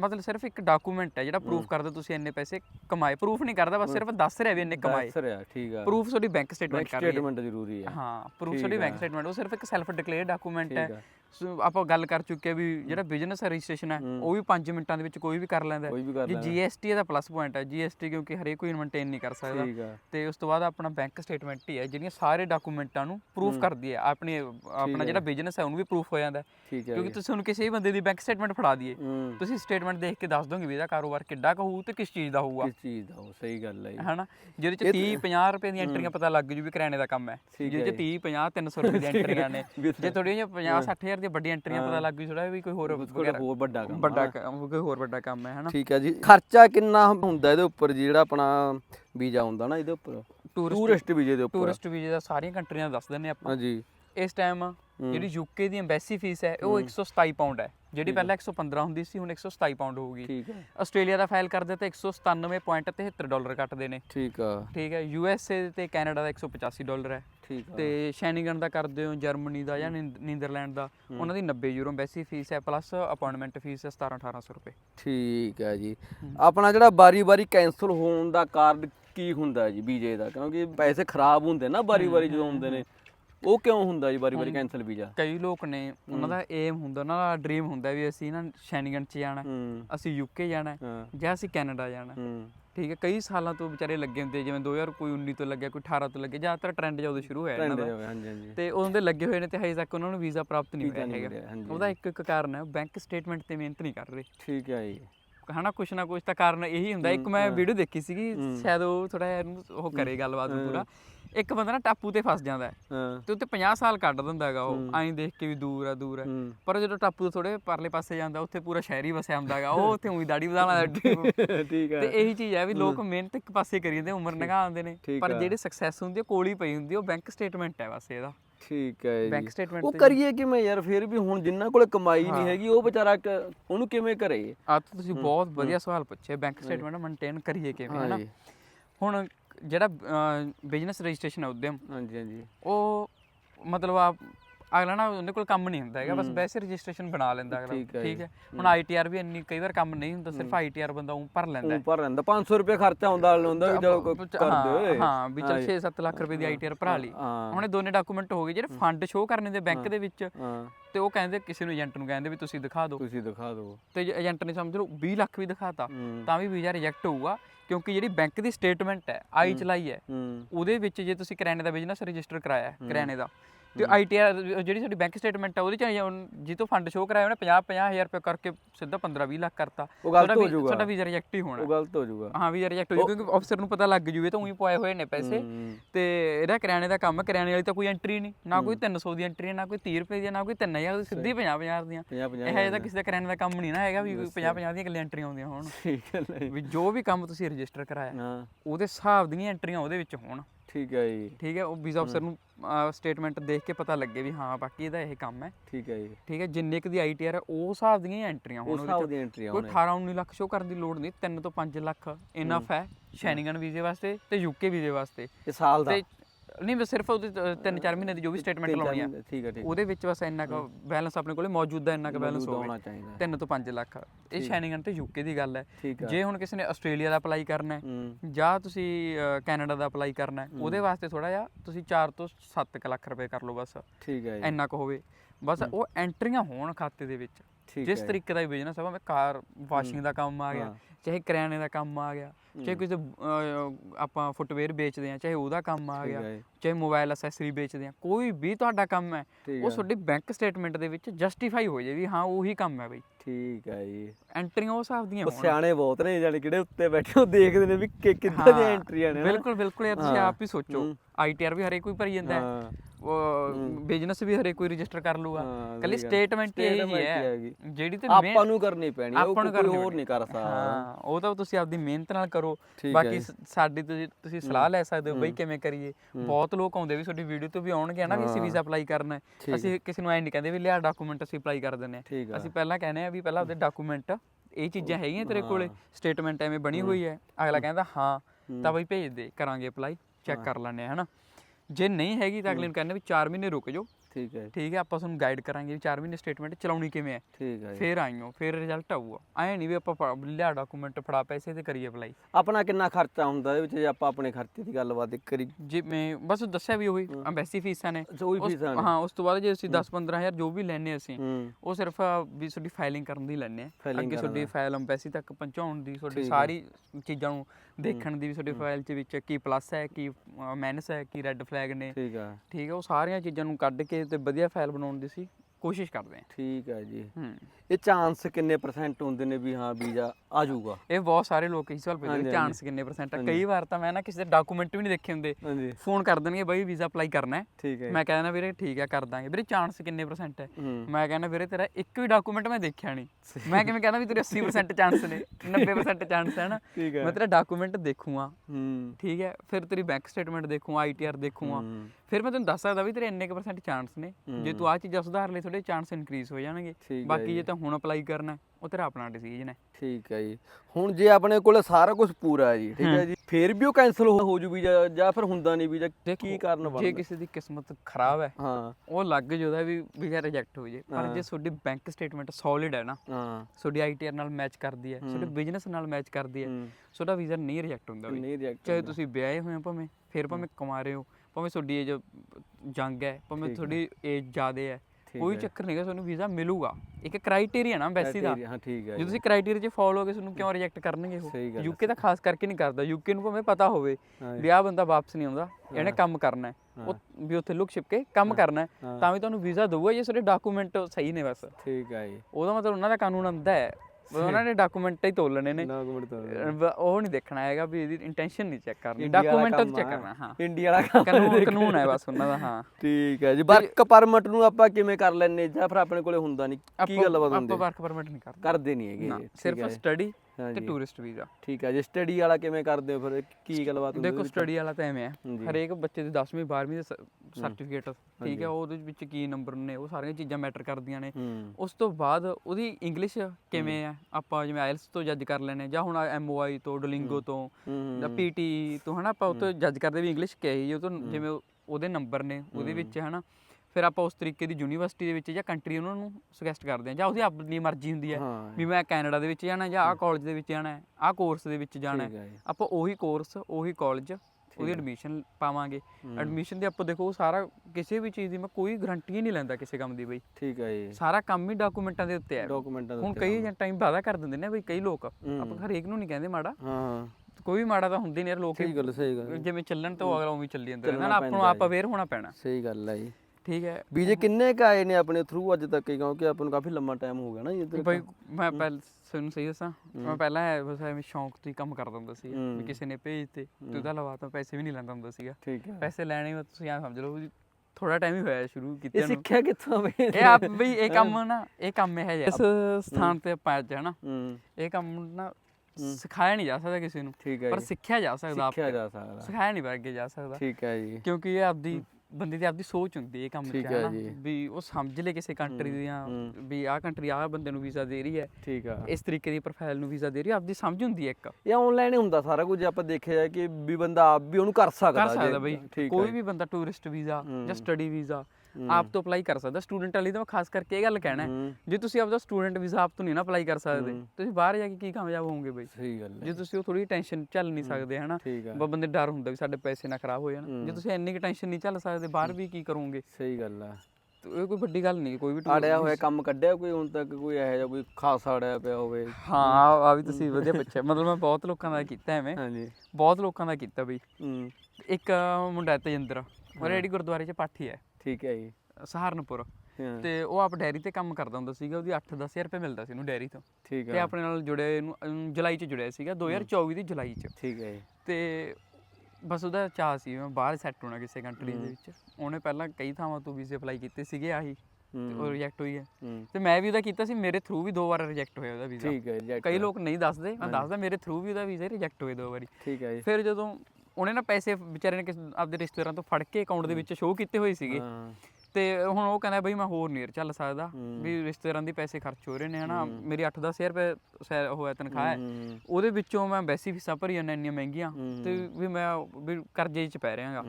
ਮਤਲਬ ਸਿਰਫ ਇੱਕ ਡਾਕੂਮੈਂਟ ਹੈ ਜਿਹੜਾ ਪ੍ਰੂਫ ਕਰਦਾ ਤੁਸੀਂ ਇੰਨੇ ਪੈਸੇ ਕਮਾਏ। ਪ੍ਰੂਫ ਨਹੀਂ ਕਰਦਾ ਬਸ ਸਿਰਫ ਦੱਸ ਰਿਹਾ ਵੀ ਇੰਨੇ ਕਮਾਏ। ਦੱਸ ਰਿਹਾ ਠੀਕ ਆ। ਪ੍ਰੂਫ ਤੁਹਾਡੀ ਬੈਂਕ ਸਟੇਟਮੈਂਟ ਕਰ ਰਹੀ ਹੈ। ਸਟੇਟਮੈਂਟ ਜ਼ਰੂਰੀ ਹੈ। ਹਾਂ ਪ੍ਰੂਫ ਤੁਹਾਡੀ ਬੈਂਕ ਸਟੇਟਮੈਂਟ ਉਹ ਸਿਰਫ ਇੱਕ ਸੈਲਫ ਡਿਕਲੇਅਰ ਡਾਕੂਮੈਂਟ ਹੈ ਸੋ ਆਪਾਂ ਗੱਲ ਕਰ ਚੁੱਕੇ ਵੀ ਜਿਹੜਾ ਬਿਜ਼ਨਸ ਰਜਿਸਟ੍ਰੇਸ਼ਨ ਹੈ ਉਹ ਵੀ 5 ਮਿੰਟਾਂ ਦੇ ਵਿੱਚ ਕੋਈ ਵੀ ਕਰ ਲੈਂਦਾ ਹੈ। ਕੋਈ ਵੀ ਕਰ ਜੀਐਸਟੀ ਦਾ ਪਲੱਸ ਪੁਆਇੰਟ ਹੈ ਜੀਐਸਟੀ ਕਿਉਂਕਿ ਹਰੇਕ ਕੋਈ ਮੇਨਟੇਨ ਨਹੀਂ ਕਰ ਸਕਦਾ। ਤੇ ਉਸ ਤੋਂ ਬਾਅਦ ਆਪਣਾ ਬੈਂਕ ਸਟੇਟਮੈਂਟ ਹੀ ਹੈ ਜਿਹੜੀਆਂ ਸਾਰੇ ਡਾਕੂਮੈਂਟਾਂ ਨੂੰ ਪ੍ਰੂਫ ਕਰਦੀ ਹੈ। ਆਪਣੀ ਆਪਣਾ ਜਿਹੜਾ ਬਿਜ਼ਨਸ ਹੈ ਉਹਨੂੰ ਵੀ ਪ੍ਰੂਫ ਹੋ ਜਾਂਦਾ ਹੈ। ਹੈ ਕਿਉਂਕਿ ਤੁਸੀਂ ਉਹਨੂੰ ਕਿਸੇ ਵੀ ਬੰਦੇ ਦੀ ਬੈਂਕ ਸਟੇਟਮੈਂਟ ਫੜਾ ਦਈਏ। ਹੂੰ। ਤੁਸੀਂ ਸਟੇਟਮੈਂਟ ਦੇਖ ਕੇ ਦੱਸ ਦੋਗੇ ਵੀ ਇਹਦਾ ਕਾਰੋਬਾਰ ਕਿੱਡਾ ਕੁ ਹੋਊ ਤੇ ਕਿਸ ਚੀਜ਼ ਦਾ ਹੋਊਗਾ। ਕਿਸ ਚੀਜ਼ ਦਾ ਉਹ ਸਹੀ ਗੱਲ ਹੈ। ਹਨਾ? ਜਿਹਦੇ ਚ 30 50 ਰੁਪਏ ਦੀਆਂ ਐਂਟਰੀਆਂ ਪਤਾ ਲੱਗ ਜੂ ਵੀ ਕਰਿਆਨੇ ਦਾ ਕੰਮ ਹੈ। ਜਿਹਦੇ ਚ 30 50 300 ਰੁਪਏ ਦੀਆਂ ਐਂਟਰੀਆਂ ਨੇ। ਜੇ। ਥੋੜੀਆਂ ਜਿਹੀਆਂ 50 60000 ਦੀਆਂ ਵੱਡੀਆਂ ਐਂਟਰੀਆਂ ਪਤਾ ਲੱਗ ਜੂ ਥੋੜਾ ਵੀ ਕੋਈ ਹੋਰ ਕੋਈ ਹੋਰ ਵੱਡਾ ਕੰਮ। ਵੱਡਾ ਕੰਮ ਕੋਈ ਹੋਰ ਵੱਡਾ ਕੰਮ ਹੈ ਹਨਾ? ਠੀਕ ਹੈ ਜੀ। ਖਰਚਾ ਕਿੰਨਾ ਹੁੰਦਾ ਇਹਦੇ ਉੱਪਰ ਜੀ? ਜਿਹੜਾ ਆਪਣਾ ਵੀਜ਼ਾ ਹੁੰਦਾ ਨਾ ਇਹਦੇ ਉੱਪਰ? ਟੂਰਿਸਟ ਟੂਰਿਸਟ ਵੀਜ਼ੇ ਦੇ ਉੱਪਰ। ਟੂਰਿਸਟ ਵੀਜ਼ੇ ਦਾ ਸਾਰੀਆਂ ਕੰਟਰੀਆਂ ਦੱਸ ਦਿੰਨੇ ਆਪਾਂ। ਹਾਂਜੀ। ਇਸ ਟਾਈਮ ਜਿਹੜੀ ਯੂਕੇ ਦੀ ਐਮਬੈਸੀ ਫੀਸ ਹੈ ਉਹ 127 ਪਾਉਂਡ ਹੈ। ਜਿਹੜੀ ਪਹਿਲਾਂ 115 ਹੁੰਦੀ ਸੀ ਹੁਣ 127 ਪਾਉਂਡ ਹੋਊਗੀ। ਠੀਕ ਹੈ। ਆਸਟ੍ਰੇਲੀਆ ਦਾ ਫਾਈਲ ਕਰਦੇ ਤਾਂ 197.73 ਡਾਲਰ ਕੱਟਦੇ ਨੇ। ਠੀਕ ਆ। ਠੀਕ ਹੈ ਯੂਐਸਏ ਤੇ ਕੈਨੇਡਾ ਦਾ 185 ਡਾਲਰ ਹੈ। ਠੀਕ ਆ। ਤੇ ਸ਼ੈਨਿਗਨ ਦਾ ਕਰਦੇ ਹੋ ਜਰਮਨੀ ਦਾ ਜਾਂ ਨੀਦਰਲੈਂਡ ਦਾ ਉਹਨਾਂ ਦੀ 90 ਯੂਰੋ ਐਮਬੈਸੀ ਫੀਸ ਹੈ ਪਲੱਸ ਅਪਾਇੰਟਮੈਂਟ ਫੀਸ ਹੈ 17 1800 ਰੁਪਏ। ਠੀਕ ਹੈ ਜੀ। ਆਪਣਾ ਜਿਹੜਾ ਬਾਰੀ-ਬਾਰੀ ਕੈਨਸਲ ਹੋਣ ਦਾ ਕਾਰਨ ਕੀ ਹੁੰਦਾ ਜੀ ਵੀਜ਼ੇ ਦਾ? ਕਿਉਂਕਿ ਪੈਸੇ ਖਰਾਬ ਹੁੰਦੇ ਨਾ ਬਾਰੀ-ਬਾਰੀ ਜਦੋਂ ਹੁੰਦੇ ਨੇ। ਉਹ ਕਿਉਂ ਹੁੰਦਾ ਜੀ ਬਾਰੀ-ਬਾਰੀ ਕੈਨਸਲ ਵੀਜ਼ਾ? ਕਈ ਲੋਕ ਨੇ ਉਹਨਾਂ ਦਾ ਏਮ ਹੁੰਦਾ ਉਹਨਾਂ ਦਾ ਡ੍ਰੀਮ ਹੁੰਦਾ ਵੀ ਅਸੀਂ ਨਾ ਸ਼ੈਨਿਗਨ 'ਚ ਜਾਣਾ ਅਸੀਂ ਯੂਕੇ ਜਾਣਾ ਜਾਂ ਅਸੀਂ ਕੈਨੇਡਾ ਜਾਣਾ। ਠੀਕ ਹੈ ਕਈ ਸਾਲਾਂ ਤੋਂ ਵਿਚਾਰੇ ਲੱਗੇ ਹੁੰਦੇ ਜਿਵੇਂ 2000 ਕੋਈ 19 ਤੋਂ ਲੱਗਿਆ ਕੋਈ 18 ਤੋਂ ਲੱਗਿਆ ਜ਼ਿਆਦਾਤਰ ਟ੍ਰੈਂਡ ਜਦੋਂ ਸ਼ੁਰੂ ਹੋਇਆ ਇਹਨਾਂ ਦਾ ਹਾਂਜੀ ਹਾਂਜੀ। ਤੇ ਉਦੋਂ ਦੇ ਲੱਗੇ ਹੋਏ ਨੇ ਤੇ ਹਜੇ ਤੱਕ ਉਹਨਾਂ ਨੂੰ ਵੀਜ਼ਾ ਪ੍ਰਾਪਤ ਨਹੀਂ ਹੋਇਆ ਹੈਗਾ। ਉਹਦਾ ਇੱਕ ਇੱਕ ਕਾਰਨ ਹੈ ਬੈਂਕ ਸਟੇਟਮੈਂਟ ਤੇ ਮਿਹਨਤ ਨਹੀਂ ਕਰ ਰਹੇ। ਠੀਕ ਹੈ ਜੀ। ਹਨਾ ਕੁਛ ਨਾ ਕੁਛ ਤਾਂ ਕਾਰਨ ਇਹੀ ਹੁੰਦਾ। ਇੱਕ ਮੈਂ ਵੀਡੀਓ ਦੇਖੀ ਸੀਗੀ ਸ਼ਾਇਦ ਉਹ ਥੋੜਾ ਜਿਹਾ ਉਹ ਕਰੇ ਗੱਲਬਾਤ ਪੂਰਾ। ਇੱਕ ਬੰਦਾ ਨਾ ਟਾਪੂ ਤੇ ਫਸ ਜਾਂਦਾ ਹੈ ਹਾਂ। ਤੇ ਉੱਤੇ 50 ਸਾਲ ਕੱਢ ਦਿੰਦਾ ਹੈਗਾ ਉਹ ਐਂ ਦੇਖ ਕੇ ਵੀ ਦੂਰ ਆ ਦੂਰ ਆ। ਹੂੰ। ਪਰ ਜਦੋਂ ਟਾਪੂ ਤੋਂ ਥੋੜੇ ਪਰਲੇ ਪਾਸੇ ਜਾਂਦਾ ਉੱਥੇ ਪੂਰਾ ਸ਼ਹਿਰੀ ਵਸਿਆ ਹੁੰਦਾ ਹੈਗਾ ਉਹ ਉੱਥੇ ਉਹੀ ਦਾੜੀ ਵਧਾਉਣਾ ਠੀਕ ਹੈ ਤੇ ਇਹੀ ਚੀਜ਼ ਹੈ ਵੀ ਲੋਕ ਮਿਹਨਤ ਇੱਕ ਪਾਸੇ ਕਰੀ ਜਾਂਦੇ ਉਮਰ ਲੰਘਾ ਆਉਂਦੇ ਨੇ ਠੀਕ ਪਰ ਆ। ਜਿਹੜੀ ਸਕਸੈਸ ਹੁੰਦੀ ਹੈ ਕੋਲ ਹੀ ਪਈ ਹੁੰਦੀ ਹੈ ਉਹ ਬੈਂਕ ਸਟੇਟਮੈਂਟ ਹੈ ਬਸ ਇਹਦਾ। ਠੀਕ ਹੈ ਜੀ। ਬੈਂਕ ਸਟੇਟਮੈਂਟ ਉਹ ਕਰੀਏ ਕਿਵੇਂ ਯਾਰ ਫਿਰ ਵੀ ਹੁਣ ਜਿੰਨਾ ਕੋਲ ਕਮਾਈ ਨਹੀਂ ਹੈਗੀ ਉਹ ਵਿਚਾਰਾ ਕ- ਉਹਨੂੰ ਕਿਵੇਂ ਕਰੇ? ਆ ਤਾਂ ਤੁਸੀਂ ਬਹੁਤ ਵਧੀਆ ਸਵਾਲ ਪੁੱਛਿਆ ਬੈਂਕ ਸਟੇਟਮੈਂਟ ਮੇਨਟੇਨ ਕਰੀਏ ਕਿਵੇਂ ਹੈ ਨਾ ਹਾਂਜੀ ਹੁਣ ਜਿਹੜਾ ਬਿਜ਼ਨਸ ਰਜਿਸਟ੍ਰੇਸ਼ਨ ਹੈ ਉਦਮ ਹਾਂਜੀ ਹਾਂਜੀ। ਉਹ ਮਤਲਬ ਆ ਅਗਲਾ ਨਾ ਉਹਦੇ ਕੋਲ ਕੰਮ ਨਹੀਂ ਹੁੰਦਾ ਹੈਗਾ ਬਸ ਵੈਸੇ ਰਜਿਸਟ੍ਰੇਸ਼ਨ ਬਣਾ ਲੈਂਦਾ ਅਗਲਾ। ਠੀਕ ਹੈ ਹੁਣ ਆਈਟੀਆਰ ਵੀ ਇੰਨੀ ਕਈ ਵਾਰ ਕੰਮ ਨਹੀਂ ਹੁੰਦਾ ਸਿਰਫ ਆਈਟੀਆਰ ਬੰਦਾ ਉਹ ਭਰ ਲੈਂਦਾ ਹੈ। ਉੱਪਰ ਰਹਿੰਦਾ 500 ਰੁਪਏ ਖਰਚਾ ਹੁੰਦਾ ਹੁੰਦਾ ਵੀ ਚਲੋ ਕੋਈ ਕਰ ਦਿਓ ਹਾਂ ਵੀ ਚਲ 6-7 ਲੱਖ ਰੁਪਏ ਦੀ ਆਈਟੀਆਰ ਭਰਾ ਲਈ। ਹੁਣ ਇਹ ਦੋਨੇ ਡਾਕੂਮੈਂਟ ਹੋ ਗਏ ਜਿਹੜੇ ਫੰਡ ਸ਼ੋਅ ਕਰਨੇ ਦੇ ਬੈਂਕ ਦੇ ਵਿੱਚ। ਤੇ ਉਹ ਕਹਿੰਦੇ ਕਿਸੇ ਨੂੰ ਏਜੰਟ ਨੂੰ ਕਹਿੰਦੇ ਵੀ ਤੁਸੀਂ ਦਿਖਾ ਦਿਓ। ਤੁਸੀਂ ਦਿਖਾ ਦਿਓ। ਤੇ ਏਜੰਟ ਨੇ ਸਮਝ ਲਓ 20 ਲੱਖ ਵੀ ਦਿਖਾਤਾ ਤਾਂ ਵੀ ਵੀਜ਼ਾ ਰਿਜੈਕਟ ਹੋਊਗਾ ਕਿਉਂਕਿ ਜਿਹੜੀ ਬੈਂਕ ਦੀ ਸਟੇਟਮੈਂਟ ਹੈ ਆਈ ਚਲਾਈ ਹੈ ਉਹਦੇ ਵਿੱਚ ਜੇ ਤੁਸੀਂ ਕਰਿਆਨੇ ਦਾ ਬਿਜ਼ਨਸ ਰਜਿਸਟਰ ਕਰਾਇਆ ਹੈ, ਕਰਿਆਨੇ ਦਾ ਤੇ ਆਈਟੀਆਰ ਜਿਹੜੀ ਸਾਡੀ ਬੈਂਕ ਸਟੇਟਮੈਂਟ ਹੈ ਉਹਦੇ ਚ ਜਿੱਤੋਂ ਫੰਡ ਸ਼ੋਅ ਕਰਾਇਆ ਉਹਨੇ 50 50000 ਰੁਪਏ ਕਰਕੇ ਸਿੱਧਾ 15 20 ਲੱਖ ਕਰਤਾ। ਉਹ ਗਲਤ ਹੋ ਜਾਊਗਾ। ਤੁਹਾਡਾ ਵੀਜ਼ਾ ਰਿਜੈਕਟ ਹੀ ਹੋਣਾ। ਉਹ ਗਲਤ ਹੋ ਜਾਊਗਾ। ਹਾਂ ਵੀਜ਼ਾ ਰਿਜੈਕਟ ਹੋ ਜਾਊਗਾ ਕਿਉਂਕਿ ਅਫਸਰ ਨੂੰ ਪਤਾ ਲੱਗ ਜੂਵੇ ਤਾਂ ਉਹੀ ਪਵਾਏ ਹੋਏ ਨੇ ਪੈਸੇ। ਤੇ ਇਹਦਾ ਕਰਿਆਨੇ ਦਾ ਕੰਮ ਕਰਿਆਨੇ ਵਾਲੀ ਤਾਂ ਕੋਈ ਐਂਟਰੀ ਨਹੀਂ। ਨਾ ਕੋਈ 300 ਦੀ ਐਂਟਰੀ ਨਾ ਕੋਈ 30 ਰੁਪਏ ਦੀ ਨਾ ਕੋਈ 3000 ਦੀ ਸਿੱਧੀ 50 50 ਦੀਆਂ। 50 50 ਇਹ ਤਾਂ ਕਿਸੇ ਦਾ ਕਰਿਆਨੇ ਦਾ ਕੰਮ ਨਹੀਂ ਨਾ ਹੈਗਾ ਵੀ 50 50 ਦੀਆਂ ਇਕੱਲੀਆਂ ਐਂਟਰੀਆਂ ਆਉਂਦੀਆਂ ਹੋਣ। ਠੀਕ ਹੈ। ਨਹੀਂ ਵੀ ਜੋ ਵੀ ਕੰਮ ਤੁਸੀਂ ਰਜਿਸਟਰ ਕਰਾਇਆ ਉਹਦੇ ਹਿਸਾਬ ਦੀਆਂ ਐਂਟਰੀਆਂ ਉਹਦੇ ਵਿੱਚ ਹੋਣ। ਠੀਕ ਹੈ ਜੀ। ਠੀਕ ਹੈ ਉਹ ਵੀਜ਼ਾ ਅਫਸਰ ਨੂੰ ਸਟੇਟਮੈਂਟ ਦੇਖ ਕੇ ਪਤਾ ਲੱਗੇ ਵੀ ਹਾਂ ਬਾਕੀ ਇਹਦਾ ਇਹ ਕੰਮ ਹੈ। ਠੀਕ ਹੈ ਜੀ। ਠੀਕ ਹੈ ਜਿੰਨੇ ਕੁ ਦੀ ਆਈਟੀਆਰ ਹੈ ਉਹ ਹਿਸਾਬ ਦੀਆਂ ਐਂਟਰੀਆਂ ਹੋਣ ਉਹਦੇ ਹਿਸਾਬ ਚ। ਦੀ ਐਂਟਰੀ ਕੋਈ ਆਉਣੇ 18 19 ਲੱਖ ਸ਼ੋ ਕਰਨ ਦੀ ਲੋੜ ਨਹੀਂ 3 ਤੋਂ 5 ਲੱਖ ਇਨਫ ਹੈ। ਸ਼ੈਨਿੰਗਨ ਵੀਜ਼ੇ ਵਾਸਤੇ ਤੇ ਯੂਕੇ ਵੀਜ਼ੇ ਵਾਸਤੇ। ਇਹ ਸਾਲ ਦਾ। ਤੇ ਨਹੀਂ ਬਸ ਸਿਰਫ ਉਹਦੇ 3-4 ਮਹੀਨੇ ਦੀ ਜੋ ਵੀ ਸਟੇਟਮੈਂਟ ਲਾਉਣੀ ਆ। ਠੀਕ ਹੈ ਠੀਕ ਉਹਦੇ ਵਿੱਚ ਬਸ ਇੰਨਾ ਕੁ ਬੈਲੈਂਸ ਆਪਣੇ ਕੋਲੇ ਮੌਜੂਦਾ ਇੰਨਾ ਕੁ ਬੈਲੈਂਸ ਹੋਣਾ ਚਾਹੀਦਾ। 3 ਤੋਂ 5 ਲੱਖ। ਇਹ ਸ਼ੈਨਿੰਗਨ ਤੇ ਯੂਕੇ ਦੀ ਗੱਲ ਹੈ। ਜੇ ਹੁਣ ਕਿਸੇ ਨੇ ਆਸਟ੍ਰੇਲੀਆ ਦਾ ਅਪਲਾਈ ਕਰਨਾ ਹੈ ਜਾਂ ਤੁਸੀਂ ਕੈਨੇਡਾ ਦਾ ਅਪਲਾਈ ਕਰਨਾ ਹੈ ਉਹਦੇ ਵਾਸਤੇ ਥੋੜਾ ਜਿਹਾ ਤੁਸੀਂ 4 ਤੋਂ 7 ਲੱਖ ਰੁਪਏ ਕਰ ਲਓ ਬਸ। ਠੀਕ ਹੈ ਇੰਨਾ ਕੁ ਹੋਵੇ। ਬਸ ਉਹ ਐਂਟਰੀਆਂ ਹੋਣ ਖਾਤੇ ਦੇ ਵਿੱਚ। ਜਿਸ। ਤਰੀਕੇ ਦਾ ਵੀ ਬਿਜ਼ਨਸ ਹੈ ਭਾਵੇਂ ਕਾਰ ਵਾਸ਼ਿੰਗ ਦਾ ਕੰਮ ਆ ਗਿਆ। ਚਾਹੇ ਕਰਿਆਨੇ ਦਾ ਕੰਮ ਆ ਗਿਆ ਚਾਹੇ ਅਹ, ਆਪਾਂ ਫੁੱਟਵੇਅਰ ਵੇਚਦੇ ਆ ਚਾਹੇ ਉਹਦਾ ਕੰਮ ਆ ਗਿਆ ਜੀ। ਚਾਹੇ ਮੋਬਾਈਲ ਅਸੈਸਰੀ ਵੇਚਦੇ ਆ ਕੋਈ ਵੀ ਤੁਹਾਡਾ ਕੰਮ ਹੈ ਉਹ। ਤੁਹਾਡੇ ਬੈਂਕ ਸਟੇਟਮੈਂਟ ਦੇ ਵਿੱਚ ਜਸਟੀਫਾਈ ਹੋ ਜਾਏ ਵੀ ਹਾਂ ਉਹੀ ਕੰਮ ਹੈ ਬਈ ਠੀਕ ਹੈ ਜੀ ਐਂਟਰੀਆਂ ਉਸ ਹਿਸਾਬ ਦੀਆਂ ਹੋਣ ਸਿਆਣੇ ਬਹੁਤ ਨੇ ਜਾਨੀ ਕਿਹੜੇ ਉੱਤੇ ਬੈਠੇ ਉਹ ਦੇਖਦੇ ਨੇ ਵੀ ਕਿ ਕਿੱਦਾਂ ਦੀਆਂ ਐਂਟਰੀਆਂ ਨੇ। ਬਿਲਕੁਲ ਬਿਲਕੁਲ ਯਾਰ ਤੁਸੀਂ। ਆਪ ਹੀ ਸੋਚੋ। ਆਈਟੀਆਰ ਵੀ ਹਰੇਕ ਕੋਈ ਭਰੀ ਜਾਂਦਾ ਹੈ ਬਿਜ਼ਨਸ ਵੀ ਹਰੇਕ ਕੋਈ ਰਜਿਸਟਰ ਕਰ ਲੂਗਾ ਕੱਲੀ। ਸਟੇਟਮੈਂਟ ਹੀ ਹੀ। ਜਿਹੜੀ ਤੇ ਆਪਾਂ ਨੂੰ ਕਰਨੀ ਪੈਣੀ ਉਹ ਕੋਈ ਹੋਰ ਨਹੀਂ ਕਰ ਸਕਦਾ ਹਾਂ ਉਹ ਤਾਂ ਤੁਸੀਂ ਆਪਦੀ ਮਿਹਨਤ ਨਾਲ ਕਰੋ। ਬਾਕੀ ਸਾਡੀ ਤੁਸੀਂ ਤੁਸੀਂ ਸਲਾਹ ਲੈ ਸਕਦੇ ਹੋ ਬਈ ਕਿਵੇਂ ਕਰੀਏ। ਬਹੁਤ ਲੋਕ ਆਉਂਦੇ ਵੀ ਤੁਹਾਡੀ ਵੀਡੀਓ ਤੋਂ ਵੀ ਆਉਣਗੇ ਨਾ ਵੀ ਅਸੀਂ ਵੀਜ਼ਾ ਅਪਲਾਈ ਕਰਨਾ ਅਸੀਂ ਕਿਸੇ ਨੂੰ ਐ ਨਹੀਂ ਕਹਿੰਦੇ ਵੀ ਲਿਆ ਡਾਕੂਮੈਂਟ ਅਸੀਂ ਅਪਲਾਈ ਕਰ ਹਾਂ। ਆ। ਅਸੀਂ ਪਹਿਲਾਂ ਕਹਿੰਦੇ ਆ ਵੀ ਪਹਿਲਾਂ ਉਹਦੇ ਡਾਕੂਮੈਂਟ ਇਹ ਚੀਜ਼ਾਂ ਹੈਗੀਆਂ ਤੇਰੇ ਕੋਲੇ ਸਟੇਟਮੈਂਟ ਐਵੇਂ ਬਣੀ ਹੋਈ ਹੈ। ਅਗਲਾ ਕਹਿੰਦਾ ਹਾਂ ਤਾਂ ਬਈ ਭੇਜ ਦੇ ਕਰਾਂਗੇ ਅਪਲਾਈ ਚੈੱਕ ਕਰ ਆ ਹਨਾ। ਜੇ ਨਹੀਂ ਹੈਗੀ ਤਾਂ ਅਗਲੇ ਨੂੰ ਕਹਿੰਦੇ ਵੀ 4 ਮਹੀਨੇ ਰੁਕ ਜਾਓ। ਠੀਕ ਹੈ ਠੀਕ ਹੈ ਆਪਾਂ ਤੁਹਾਨੂੰ ਗਾਈਡ ਕਰਾਂਗੇ ਵੀ 4 ਮਹੀਨੇ ਸਟੇਟਮੈਂਟ ਚਲਾਉਣੀ ਕਿਵੇਂ ਹੈ। ਠੀਕ ਹੈ। ਫੇਰ ਆਈਓ ਫੇਰ ਰਿਜ਼ਲਟ ਆਊਗਾ। ਐ ਨਹੀਂ ਵੀ ਆਪਾਂ ਲਿਆ ਡਾਕੂਮੈਂਟ ਫੜਾ ਪੈਸੇ ਤੇ ਕਰੀਏ ਅਪਲਾਈ ਆਪਣਾ ਕਿੰਨਾ ਖਰਚਾ ਹੁੰਦਾ ਇਹਦੇ ਵਿੱਚ ਜੇ ਆਪਾਂ ਆਪਣੇ ਖਰਚੇ ਦੀ ਗੱਲਬਾਤ ਕਰੀ ਜਿਵੇਂ ਬਸ ਦੱਸਿਆ ਵੀ ਉਹੀ ਐਮਬੈਸੀ ਫੀਸਾਂ ਨੇ। ਉਹੀ ਫੀਸਾਂ ਨੇ। ਹਾਂ ਉਸ ਤੋਂ ਬਾਅਦ ਜੇ ਅਸੀਂ 10 15000 ਜੋ ਵੀ ਲੈਨੇ ਅਸੀਂ ਉਹ ਸਿਰਫ ਵੀ ਤੁਹਾਡੀ ਫਾਈਲਿੰਗ ਕਰਨ ਦੀ ਲੈਨੇ ਆ ਅੱਗੇ ਤੁਹਾਡੀ ਫਾਈਲ ਐਮਬੈਸੀ ਤੱਕ ਪਹੁੰਚਾਉਣ ਦੀ ਤੁਹਾਡੀ। ਸਾਰੀ ਚੀਜ਼ਾਂ ਨੂੰ ਦੇਖਣ ਦੀ ਵੀ ਤੁਹਾਡੀ ਫਾਈਲ 'ਚ ਵਿੱਚ ਕੀ ਪਲੱਸ ਹੈ ਕੀ ਮਾਈਨਸ ਹੈ ਕੀ ਰੈੱਡ ਫਲੈਗ ਨੇ। ਠੀਕ ਆ। ਠੀਕ ਹੈ ਉਹ ਸਾਰੀਆਂ ਚੀਜ਼ਾਂ ਨੂੰ ਕੱਢ ਕੇ ਤੇ ਵਧੀਆ ਫਾਈਲ ਬਣਾਉਣ ਦੀ ਸੀ। ਕੋਸ਼ਿਸ਼ ਕਰਦੇ ਹਾਂ ਠੀਕ ਹੈ ਜੀ। ਹੂੰ। ਇਹ ਚਾਂਸ ਕਿੰਨੇ ਪਰਸੈਂਟ ਹੁੰਦੇ ਨੇ ਵੀ ਹਾਂ ਵੀਜ਼ਾ ਆ ਜਾਊਗਾ? ਇਹ ਬਹੁਤ ਸਾਰੇ ਲੋਕ ਇਸ ਸਵਾਲ ਪੁੱਛਦੇ। ਚਾਂਸ ਕਿੰਨੇ ਪਰਸੈਂਟ ਹੈ ਕਈ ਵਾਰ ਤਾਂ ਮੈਂ ਨਾ ਕਿਸੇ ਦੇ ਡਾਕੂਮੈਂਟ ਵੀ ਨਹੀਂ ਦੇਖੇ ਹੁੰਦੇ। ਫੋਨ ਕਰ ਦੇਣਗੇ ਬਾਈ ਵੀਜ਼ਾ ਅਪਲਾਈ ਕਰਨਾ ਹੈ। ਠੀਕ ਹੈ। ਮੈਂ ਕਹਿੰਦਾ ਵੀਰੇ ਠੀਕ ਹੈ ਕਰ ਦਾਂਗੇ। ਵੀਰੇ ਚਾਂਸ ਕਿੰਨੇ ਪਰਸੈਂਟ ਹੈ? ਮੈਂ ਕਹਿੰਦਾ ਵੀਰੇ ਤੇਰਾ ਇੱਕ ਵੀ ਡਾਕੂਮੈਂਟ ਮੈਂ ਦੇਖਿਆ ਨਹੀਂ। ਮੈਂ ਕਿਵੇਂ ਕਹਿੰਦਾ ਵੀ ਤੇਰੇ 80% ਚਾਂਸ ਨੇ 90% ਚਾਂਸ ਹੈ ਨਾ। ਮੈਂ ਤੇਰਾ ਡਾਕੂਮੈਂਟ ਦੇਖੂਗਾ। ਠੀਕ ਹੈ ਫਿਰ ਤੇਰੀ ਬੈਂਕ ਸਟੇਟਮੈਂਟ ਦੇਖੂਗਾ ਆਈਟੀਆਰ ਦੇਖੂਗਾ। ਫਿਰ ਮੈਂ ਤੈਨੂੰ ਦੱਸ ਸਕਦਾ ਵੀ ਤੇਰੇ ਇੰਨੇ ਕੁ ਪਰਸੈਂਟ ਚਾਂਸ ਨੇ। ਜੇ ਤੂੰ ਆਹ ਚੀਜ਼ਾਂ ਸੁਧਾਰ ਲਈ ਥੋੜੇ ਚਾਂਸ ਇਨਕਰੀਜ਼ ਹੋ ਜਾਣਗੇ। ਬਾਕੀ ਜੇ ਤਾਂ ਹੁਣ ਅਪਲਾਈ ਕਰਨਾ ਉਹ ਤੇਰਾ ਆਪਣਾ ਡਿਸੀਜਨ ਹੈ। ਠੀਕ ਹੈ ਜੀ। ਹੁਣ ਜੇ ਆਪਣੇ ਕੋਲ ਸਾਰਾ ਕੁਝ ਪੂਰਾ ਹੈ ਜੀ ਠੀਕ ਹੈ ਜੀ ਫੇਰ ਵੀ ਉਹ ਕੈਨਸਲ ਹੋ ਜੂ ਵੀਜ਼ਾ ਜਾਂ ਫਿਰ ਹੁੰਦਾ ਨਹੀਂ ਵੀਜ਼ਾ ਕੀ ਕਾਰਨ ਜੇ ਬਣਦਾ ਕਿਸੇ ਦੀ ਕਿਸਮਤ ਖਰਾਬ ਹੈ ਹਾਂ। ਉਹ ਲੱਗ ਜੋਦਾ ਵੀ ਵੀਜ਼ਾ ਰਿਜੈਕਟ ਹੋ ਜੇ। ਪਰ ਜੇ ਤੁਹਾਡੀ ਬੈਂਕ ਸਟੇਟਮੈਂਟ ਸੋਲਿਡ ਹੈ ਨਾ ਹਾਂ। ਤੁਹਾਡੀ ਆਈਟੀਆਰ ਨਾਲ ਮੈਚ ਕਰਦੀ ਹੈ ਤੁਹਾਡੇ ਬਿਜ਼ਨਸ ਨਾਲ ਮੈਚ ਕਰਦੀ ਹੈ। ਤੁਹਾਡਾ ਵੀਜ਼ਾ ਨਹੀਂ ਰਿਜੈਕਟ ਹੁੰਦਾ ਵੀ ਨਹੀਂ ਰਿਐਕਟ ਚਾਹੇ ਤੁਸੀਂ ਵਿਆਹੇ ਹੋਏ ਹੋ ਭਾਵੇਂ ਫਿਰ ਭਾਵੇਂ ਕਮਾ ਰਹੇ ਹੋ ਭਾਵੇਂ ਤੁਹਾਡੀ ਏਜ ਜੰਗ ਹੈ ਭਾਵੇਂ ਤੁਹਾਡੀ ਏਜ ਜ਼ਿਆਦੇ ਹੈ ਕੋਈ ਚੱਕਰ ਨਹੀਂਗਾ ਤੁਹਾਨੂੰ ਵੀਜ਼ਾ ਮਿਲੂਗਾ। ਇੱਕ ਕ੍ਰਾਈਟੇਰੀਆ ਨਾ ਐਮਬੈਸੀ ਦਾ। ਹਾਂ ਠੀਕ ਹੈ ਜੇ ਤੁਸੀਂ ਕ੍ਰਾਈਟੇਰੀਆ 'ਚ ਫੋਲੋ ਹੋਗੇ ਤੁਹਾਨੂੰ ਕਿਉਂ ਰਿਜੈਕਟ ਕਰਨਗੇ ਉਹ? ਯੂਕੇ ਤਾਂ ਖਾਸ ਕਰਕੇ ਨਹੀਂ ਕਰਦਾ। ਯੂਕੇ ਨੂੰ ਭਾਵੇਂ ਪਤਾ ਹੋਵੇ ਵੀ ਆਹ ਬੰਦਾ ਵਾਪਸ ਨਹੀਂ ਆਉਂਦਾ ਇਹਨੇ ਕੰਮ ਕਰਨਾ ਹੈ। ਉਹ ਵੀ ਉੱਥੇ ਲੁਕ ਛਿਪ ਕੇ ਕੰਮ ਕਰਨਾ ਹੈ। ਤਾਂ ਵੀ ਤੁਹਾਨੂੰ ਵੀਜ਼ਾ ਦਊਗਾ ਜੇ ਤੁਹਾਡੇ ਡਾਕੂਮੈਂਟ ਸਹੀ ਨੇ ਬਸ। ਠੀਕ ਹੈ ਜੀ। ਉਹਦਾ ਮਤਲਬ ਉਹਨਾਂ ਦਾ ਕਾਨੂੰਨ ਹੁੰਦਾ ਹੈ ਉਹਨਾਂ ਨੇ ਡਾਕੂਮੈਂਟ ਹੀ ਤੋਲਣੇ ਨੇ। ਨਾ ਕਮੈਂਟ ਤੋਂ ਅਹ ਬ- ਉਹ ਨਹੀਂ ਦੇਖਣਾ ਹੈਗਾ ਵੀ ਇਹਦੀ ਇੰਟੈਂਸ਼ਨ ਨਹੀਂ ਚੈੱਕ ਕਰਨੀ। ਡਾਕੂਮੈਂਟ ਕੰਮ ਚੈੱਕ। ਕਰਨਾ ਹਾਂ। ਇੰਡੀਆ ਵਾਲਾ ਕੰਮ ਕਾਨੂੰਨ ਕਾਨੂੰਨ ਹੈ ਬਸ ਉਹਨਾਂ ਦਾ ਹਾਂ। ਠੀਕ ਹੈ ਜੀ। ਵਰਕ ਪਰਮਿਟ ਨੂੰ ਆਪਾਂ ਕਿਵੇਂ ਕਰ ਲੈਨੇ ਜਾਂ ਫਿਰ ਆਪਣੇ ਕੋਲੇ ਹੁੰਦਾ ਨਹੀਂ? ਕੀ ਗੱਲਬਾਤ ਹੁੰਦੀ ਆਪਾਂ ਵਰਕ ਪਰਮਿਟ ਨਹੀਂ ਕਰਦੇ। ਕਰਦੇ ਨਹੀਂ ਹੈਗੇ ਸਿਰਫ। ਸਟੱਡੀ ਤੇ। ਟੂਰਿਸਟ ਵੀਜ਼ਾ ਠੀਕ ਹੈ ਜੀ ਸਟੱਡੀ ਵਾਲਾ ਕਿਵੇਂ ਕਰਦੇ ਹੋ ਫਿਰ? ਕੀ ਗੱਲਬਾਤ ਹੁੰਦੀ ਦੇਖੋ ਸਟੱਡੀ ਵਾਲਾ ਤਾਂ ਐਵੇਂ ਹਾਂਜੀ। ਹਰੇਕ ਬੱਚੇ ਦੇ 10ਵੀਂ 12ਵੀਂ ਦੇ ਸਰਟੀਫਿਕੇਟ ਠੀਕ ਹੈ ਉਹਦੇ ਵਿੱਚ ਕੀ ਨੰਬਰ ਨੇ ਉਹ ਸਾਰੀਆਂ ਚੀਜ਼ਾਂ ਮੈਟਰ ਕਰਦੀਆਂ ਨੇ। ਉਸ ਤੋਂ ਬਾਅਦ ਉਹਦੀ ਇੰਗਲਿਸ਼ ਕਿਵੇਂ ਹੈ। ਆਪਾਂ ਜਿਵੇਂ ਆਇਲਸ ਤੋਂ ਜੱਜ ਕਰ ਲੈਨੇ ਜਾਂ ਹੁਣ ਐਮਓਆਈ ਤੋਂ ਡੋਲਿੰਗੋ ਤੋਂ ਜਾਂ ਪੀਟੀ ਤੋਂ ਹਨਾ ਆਪਾਂ ਉਹ ਤੋਂ ਜੱਜ ਕਰਦੇ ਵੀ ਇੰਗਲਿਸ਼ ਕਹੀ ਉਹ ਤੋਂ ਜਿਵੇਂ ਉਹ- ਉਹਦੇ ਨੰਬਰ ਨੇ ਉਹਦੇ ਵਿੱਚ ਹਨਾ। ਫਿਰ ਆਪਾਂ ਉਸ ਤਰੀਕੇ ਦੀ ਯੂਨੀਵਰਸਿਟੀ ਦੇ ਵਿੱਚ ਜਾਂ ਕੰਟਰੀ ਉਹਨਾਂ ਨੂੰ ਸੁਜੈਸਟ ਕਰਦੇ ਹਾਂ ਜਾਂ ਉਹਦੀ ਆਪਣੀ ਮਰਜ਼ੀ ਹੁੰਦੀ ਹੈ ਹਾਂ। ਵੀ ਮੈਂ ਕੈਨੇਡਾ ਦੇ ਵਿੱਚ ਜਾਣਾ ਜਾਂ ਆਹ ਕਾਲਜ ਦੇ ਵਿੱਚ ਜਾਣਾ ਹੈ ਆਹ ਕੋਰਸ ਦੇ ਵਿੱਚ ਜਾਣਾ ਹੈ। ਹੈ। ਆਪਾਂ ਉਹੀ ਕੋਰਸ ਉਹੀ ਕਾਲਜ ਉਹਦੀ ਐਡਮਿਸ਼ਨ ਪਾਵਾਂਗੇ। ਐਡਮਿਸ਼ਨ ਦੇ ਆਪਾਂ ਦੇਖੋ ਸਾਰਾ ਕਿਸੇ ਵੀ ਚੀਜ਼ ਦੀ ਮੈਂ ਕੋਈ ਗਾਰੰਟੀ ਹੀ ਨਹੀਂ ਲੈਂਦਾ ਕਿਸੇ ਕੰਮ ਦੀ ਬਈ। ਠੀਕ ਹੈ ਜੀ। ਸਾਰਾ ਕੰਮ ਹੀ ਡਾਕੂਮੈਂਟਾਂ ਦੇ ਉੱਤੇ ਹੈ। ਡਾਕੂਮੈਂਟਾਂ ਦੇ ਹੁਣ ਕਈ ਟਾਈਮ ਵਾਦਾ ਕਰ ਦਿੰਦੇ ਨੇ ਬਈ ਕਈ ਲੋਕ ਆਪਾਂ ਹਰੇਕ ਨੂੰ ਨਹੀਂ ਕਹਿੰਦੇ ਮਾੜਾ। ਹਾਂ। ਹਾਂ ਕੋਈ ਵੀ ਮਾੜਾ ਤਾਂ ਹੁੰਦੀ ਨਹੀਂ ਯਾਰ ਲੋਕ ਸਹੀ ਗੱਲ ਸਹੀ ਗੱਲ। ਜਿਵੇਂ ਚੱਲਣ ਤੋਂ ਅਗਲਾ ਉਵੇਂ ਹੀ ਚੱਲੀ ਜਾਂਦਾ। ਚੱਲਣਾ ਨਾ ਆਪਾਂ ਨੂੰ ਆਪ ਅਵੇਅਰ ਹੋਣਾ ਪੈਣਾ। ਸਹੀ ਗੱਲ ਹੈ ਜੀ। ਠੀਕ ਹੈ। ਵੀਜ਼ੇ ਕਿੰਨੇ ਕ ਆਏ ਨੇ ਆਪਣੇ ਥਰੂ ਅੱਜ ਤੱਕ ਕਿਉਂਕਿ ਆਪਾਂ ਨੂੰ ਕਾਫੀ ਲੰਮਾ ਟਾਈਮ ਹੋ ਗਿਆ ਨਾ ਜੀ ਇੱਧਰ ਬਈ ਮੈਂ ਪਹਿਲ ਤੁਹਾਨੂੰ ਸਹੀ ਦੱਸਾਂ ਮੈਂ ਪਹਿਲਾਂ ਐ ਬਸ ਐਵੇਂ ਸ਼ੌਂਕ ਤੋਂ ਹੀ ਕੰਮ ਕਰਦਾ ਹੁੰਦਾ ਸੀ ਵੀ ਕਿਸੇ ਨੇ ਭੇਜ ਤੇ ਤੇ ਉਹਦਾ ਲਵਾ ਤਾਂ ਪੈਸੇ ਵੀ ਨਹੀਂ ਲੈਂਦਾ ਹੁੰਦਾ ਸੀਗਾ। ਠੀਕ ਹੈ। ਪੈਸੇ ਲੈਣੇ ਵੀ ਤੁਸੀਂ ਐਂ ਸਮਝ ਲਓ ਥੋੜਾ ਟਾਈਮ ਹੀ ਹੋਇਆ ਸ਼ੁਰੂ ਕੀਤੇ ਨੂੰ। ਸਿੱਖਿਆ ਕਿੱਥੋਂ ਬਈ ਇਹ ਆਪ ਬਈ ਇਹ ਕੰਮ ਨਾ ਇਹ ਕੰਮ ਇਹ ਜਿਹਾ ਇਸ ਸਥਾਨ ਤੇ ਆਪਾਂ ਅੱਜ ਹਨਾ। ਹੂੰ। ਇਹ ਕੰਮ ਨਾ ਸਿਖਾਇਆ ਨਹੀਂ ਜਾ ਸਕਦਾ ਕਿਸੇ ਨੂੰ। ਠੀਕ ਹੈ ਪਰ ਸਿੱਖਿਆ ਜਾ ਸਕਦਾ ਆਪ। ਸਿੱਖਿਆ ਜਾ ਸਕਦਾ। ਸਿਖਾਇਆ ਨਹੀਂ ਅੱਗੇ ਜਾ ਸਕਦਾ। ਠੀਕ ਹੈ ਜੀ। ਕਿਉਂਕਿ ਇਹ ਆਪਦੀ ਬੰਦੇ ਦੀ ਆਪਦੀ ਸੋਚ ਹੁੰਦੀ ਹੈ ਕੰਮ ਚ ਠੀਕ ਹੈ ਹਨਾ ਜੀ। ਵੀ ਉਹ ਸਮਝ ਲੈ ਕਿਸੇ ਕੰਟਰੀ ਦੀਆਂ ਵੀ ਆਹ ਕੰਟਰੀ ਆਹ ਬੰਦੇ ਨੂੰ ਵੀਜ਼ਾ ਦੇ ਰਹੀ ਹੈ ਠੀਕ ਆ ਇਸ ਤਰੀਕੇ ਦੀ ਪ੍ਰੋਫਾਈਲ ਨੂੰ ਵੀਜ਼ਾ ਦੇ ਰਹੀ ਹੈ ਆਪਦੀ ਸਮਝ ਹੁੰਦੀ ਹੈ ਇੱਕ ਇਹ ਆਨਲਾਈਨ ਹੁੰਦਾ ਸਾਰਾ ਕੁਝ ਆਪਾਂ ਦੇਖਿਆ ਜਾਏ ਕਿ ਵੀ ਬੰਦਾ ਆਪ ਵੀ ਉਹਨੂੰ ਕਰ ਸਕਦਾ ਕਰ ਜੇ- ਸਕਦਾ ਬਈ ਠੀਕ ਕੋਈ ਹੈ ਵੀ ਬੰਦਾ ਟੂਰਿਸਟ ਵੀਜ਼ਾ ਹੂੰ। ਜਾਂ ਸਟੱਡੀ ਵੀਜ਼ਾ ਹੂੰ। ਆਪ ਤੋਂ ਅਪਲਾਈ ਕਰ ਸਕਦਾ। ਸਟੂਡੈਂਟ ਵਾਲੀ ਤਾਂ ਮੈਂ ਖਾਸ ਕਰਕੇ ਇਹ ਗੱਲ ਕਹਿਣਾ ਹੈ। ਹੂੰ, ਜੇ ਤੁਸੀਂ ਆਪਦਾ ਸਟੂਡੈਂਟ ਵੀਜ਼ਾ ਆਪ ਤੋਂ ਨਹੀਂ ਨਾ ਅਪਲਾਈ ਕਰ ਸਕਦੇ ਹੂੰ। ਤੁਸੀਂ ਬਾਹਰ ਜਾ ਕੇ ਕੀ ਕਾਮਯਾਬ ਹੋਵੋਗੇ ਬਈ? ਸਹੀ ਗੱਲ ਹੈ। ਜੇ ਤੁਸੀਂ ਉਹ ਥੋੜੀ ਟੈਨਸ਼ਨ ਝੱਲ ਨਹੀਂ ਸਕਦੇ ਹਨਾ? ਬ- ਬੰਦੇ ਡਰ ਹੁੰਦਾ ਵੀ ਸਾਡੇ ਪੈਸੇ ਨਾ ਖਰਾਬ ਹੋ ਜਾਣ। ਜੇ ਤੁਸੀਂ ਇੰਨੀ ਕੁ ਟੈਨਸ਼ਨ ਨਹੀਂ ਝੱਲ ਸਕਦੇ ਬਾਹਰ ਵੀ ਕੀ ਕਰੋਗੇ? ਸਹੀ ਗੱਲ ਆ। ਇਹ ਕੋਈ ਵੱਡੀ ਗੱਲ ਨਹੀਂ ਕੋਈ ਵੀ ਆੜਿਆ ਹੋਇਆ ਕੰਮ ਕੱਢਿਆ ਕੋਈ ਹੁਣ ਤੱਕ ਕੋਈ ਇਹੋ ਜਿਹਾ ਕੋਈ ਖਾਸ ਆੜਿਆ ਪਿਆ ਹੋਵੇ? ਹਾਂ ਆ- ਵੀ ਤੁਸੀਂ ਵਧੀਆ ਪੁੱਛਿਆ। ਮਤਲਬ ਮੈਂ ਬਹੁਤ ਲੋਕਾਂ ਦਾ ਕੀਤਾ ਐਵੇਂ। ਹਾਂਜੀ। ਬਹੁਤ ਲੋਕਾਂ ਦਾ ਕੀਤਾ ਬਈ। ਹੂੰ। ਇੱਕ ਮੁੰਡਾ ਹੈ ਤੇਜਿੰਦਰ। ਰੇੜੀ ਗੁਰਦੁਆਰੇ 'ਚ ਪਾਠੀ ਹੈ। ਠੀਕ ਹੈ ਜੀ। ਸਹਾਰਨਪੁਰ। ਤੇ ਉਹ ਆਪ ਡੈਰੀ ਤੇ ਕੰਮ ਕਰਦਾ ਹੁੰਦਾ ਸੀਗਾ ਉਹਦੀ 8-10000 ਰੁਪਏ ਮਿਲਦਾ ਸੀ ਉਹਨੂੰ ਡੈਰੀ ਤੋਂ। ਠੀਕ ਤੇ ਹੈ ਆਪਣੇ ਨਾਲ ਜੁੜਿਆ ਇਹਨੂੰ ਜੁਲਾਈ 'ਚ ਜੁੜਿਆ ਸੀਗਾ 2024 ਦੀ ਜੁਲਾਈ 'ਚ। ਠੀਕ ਹੈ ਜੀ। ਤੇ ਬਸ ਉਹਦਾ ਚਾਹ ਸੀ ਮੈਂ ਬਾਹਰ ਸੈੱਟ ਹੋਣਾ ਕਿਸੇ ਕੰਟਰੀ ਦੇ ਵਿੱਚ। ਉਹਨੇ ਪਹਿਲਾਂ ਕਈ ਥਾਵਾਂ ਤੋਂ ਵੀਜ਼ੇ ਅਪਲਾਈ ਕੀਤੇ ਸੀਗੇ ਆਹੀ ਤੇ ਉਹ ਰਿਜੈਕਟ ਹੋਈ ਹੈ। ਤੇ ਮੈਂ ਵੀ ਉਹਦਾ ਕੀਤਾ ਸੀ ਮੇਰੇ ਥਰੂ ਵੀ ਦੋ ਵਾਰ ਰਿਜੈਕਟ ਹੋਇਆ ਉਹਦਾ ਵੀਜ਼ਾ। ਠੀਕ ਹੈ ਕਈ ਲੋਕ ਨਹੀਂ ਦੱਸਦੇ ਮੈਂ ਦੱਸਦਾ ਮੇਰੇ ਥਰੂ ਵੀ ਉਹਦਾ ਵੀਜ਼ਾ ਰਿਜੈਕਟ ਹੋਏ ਦੋ ਵਾਰੀ। ਠੀਕ ਹੈ ਫਿਰ ਜਦੋਂ ਉਹਨੇ ਨਾ ਪੈਸੇ ਵਿਚਾਰੇ ਨੇ ਕਿਸੇ ਆਪਦੇ ਰਿਸ਼ਤੇਦਾਰਾਂ ਤੋਂ ਫੜ ਕੇ ਅਕਾਊਂਟ ਦੇ ਵਿੱਚ ਸ਼ੋਅ ਕੀਤੇ ਹੋਏ ਸੀਗੇ। ਹਾਂ। ਤੇ ਹੁਣ ਉਹ ਕਹਿੰਦਾ ਬਈ ਮੈਂ ਹੋਰ ਨਹੀਂ ਚੱਲ ਸਕਦਾ। ਵੀ ਰਿਸ਼ਤੇਦਾਰਾਂ ਦੀ ਪੈਸੇ ਖਰਚ ਹੋ ਰਹੇ ਨੇ ਹਨਾ? ਮੇਰੀ 8-10000 ਰੁਪਏ ਸੈ- ਉਹ ਹੈ ਤਨਖਾਹ ਹੈ। ਉਹਦੇ ਵਿੱਚੋਂ ਮੈਂ ਵੈਸੀ ਫੀਸਾਂ ਭਰੀ ਜਾਂਦਾ ਇੰਨੀਆਂ ਮਹਿੰਗੀਆਂ। ਤੇ ਵੀ ਮੈਂ ਵੀ ਕਰਜ਼ੇ 'ਚ ਪੈ ਰਿਹਾਗਾ।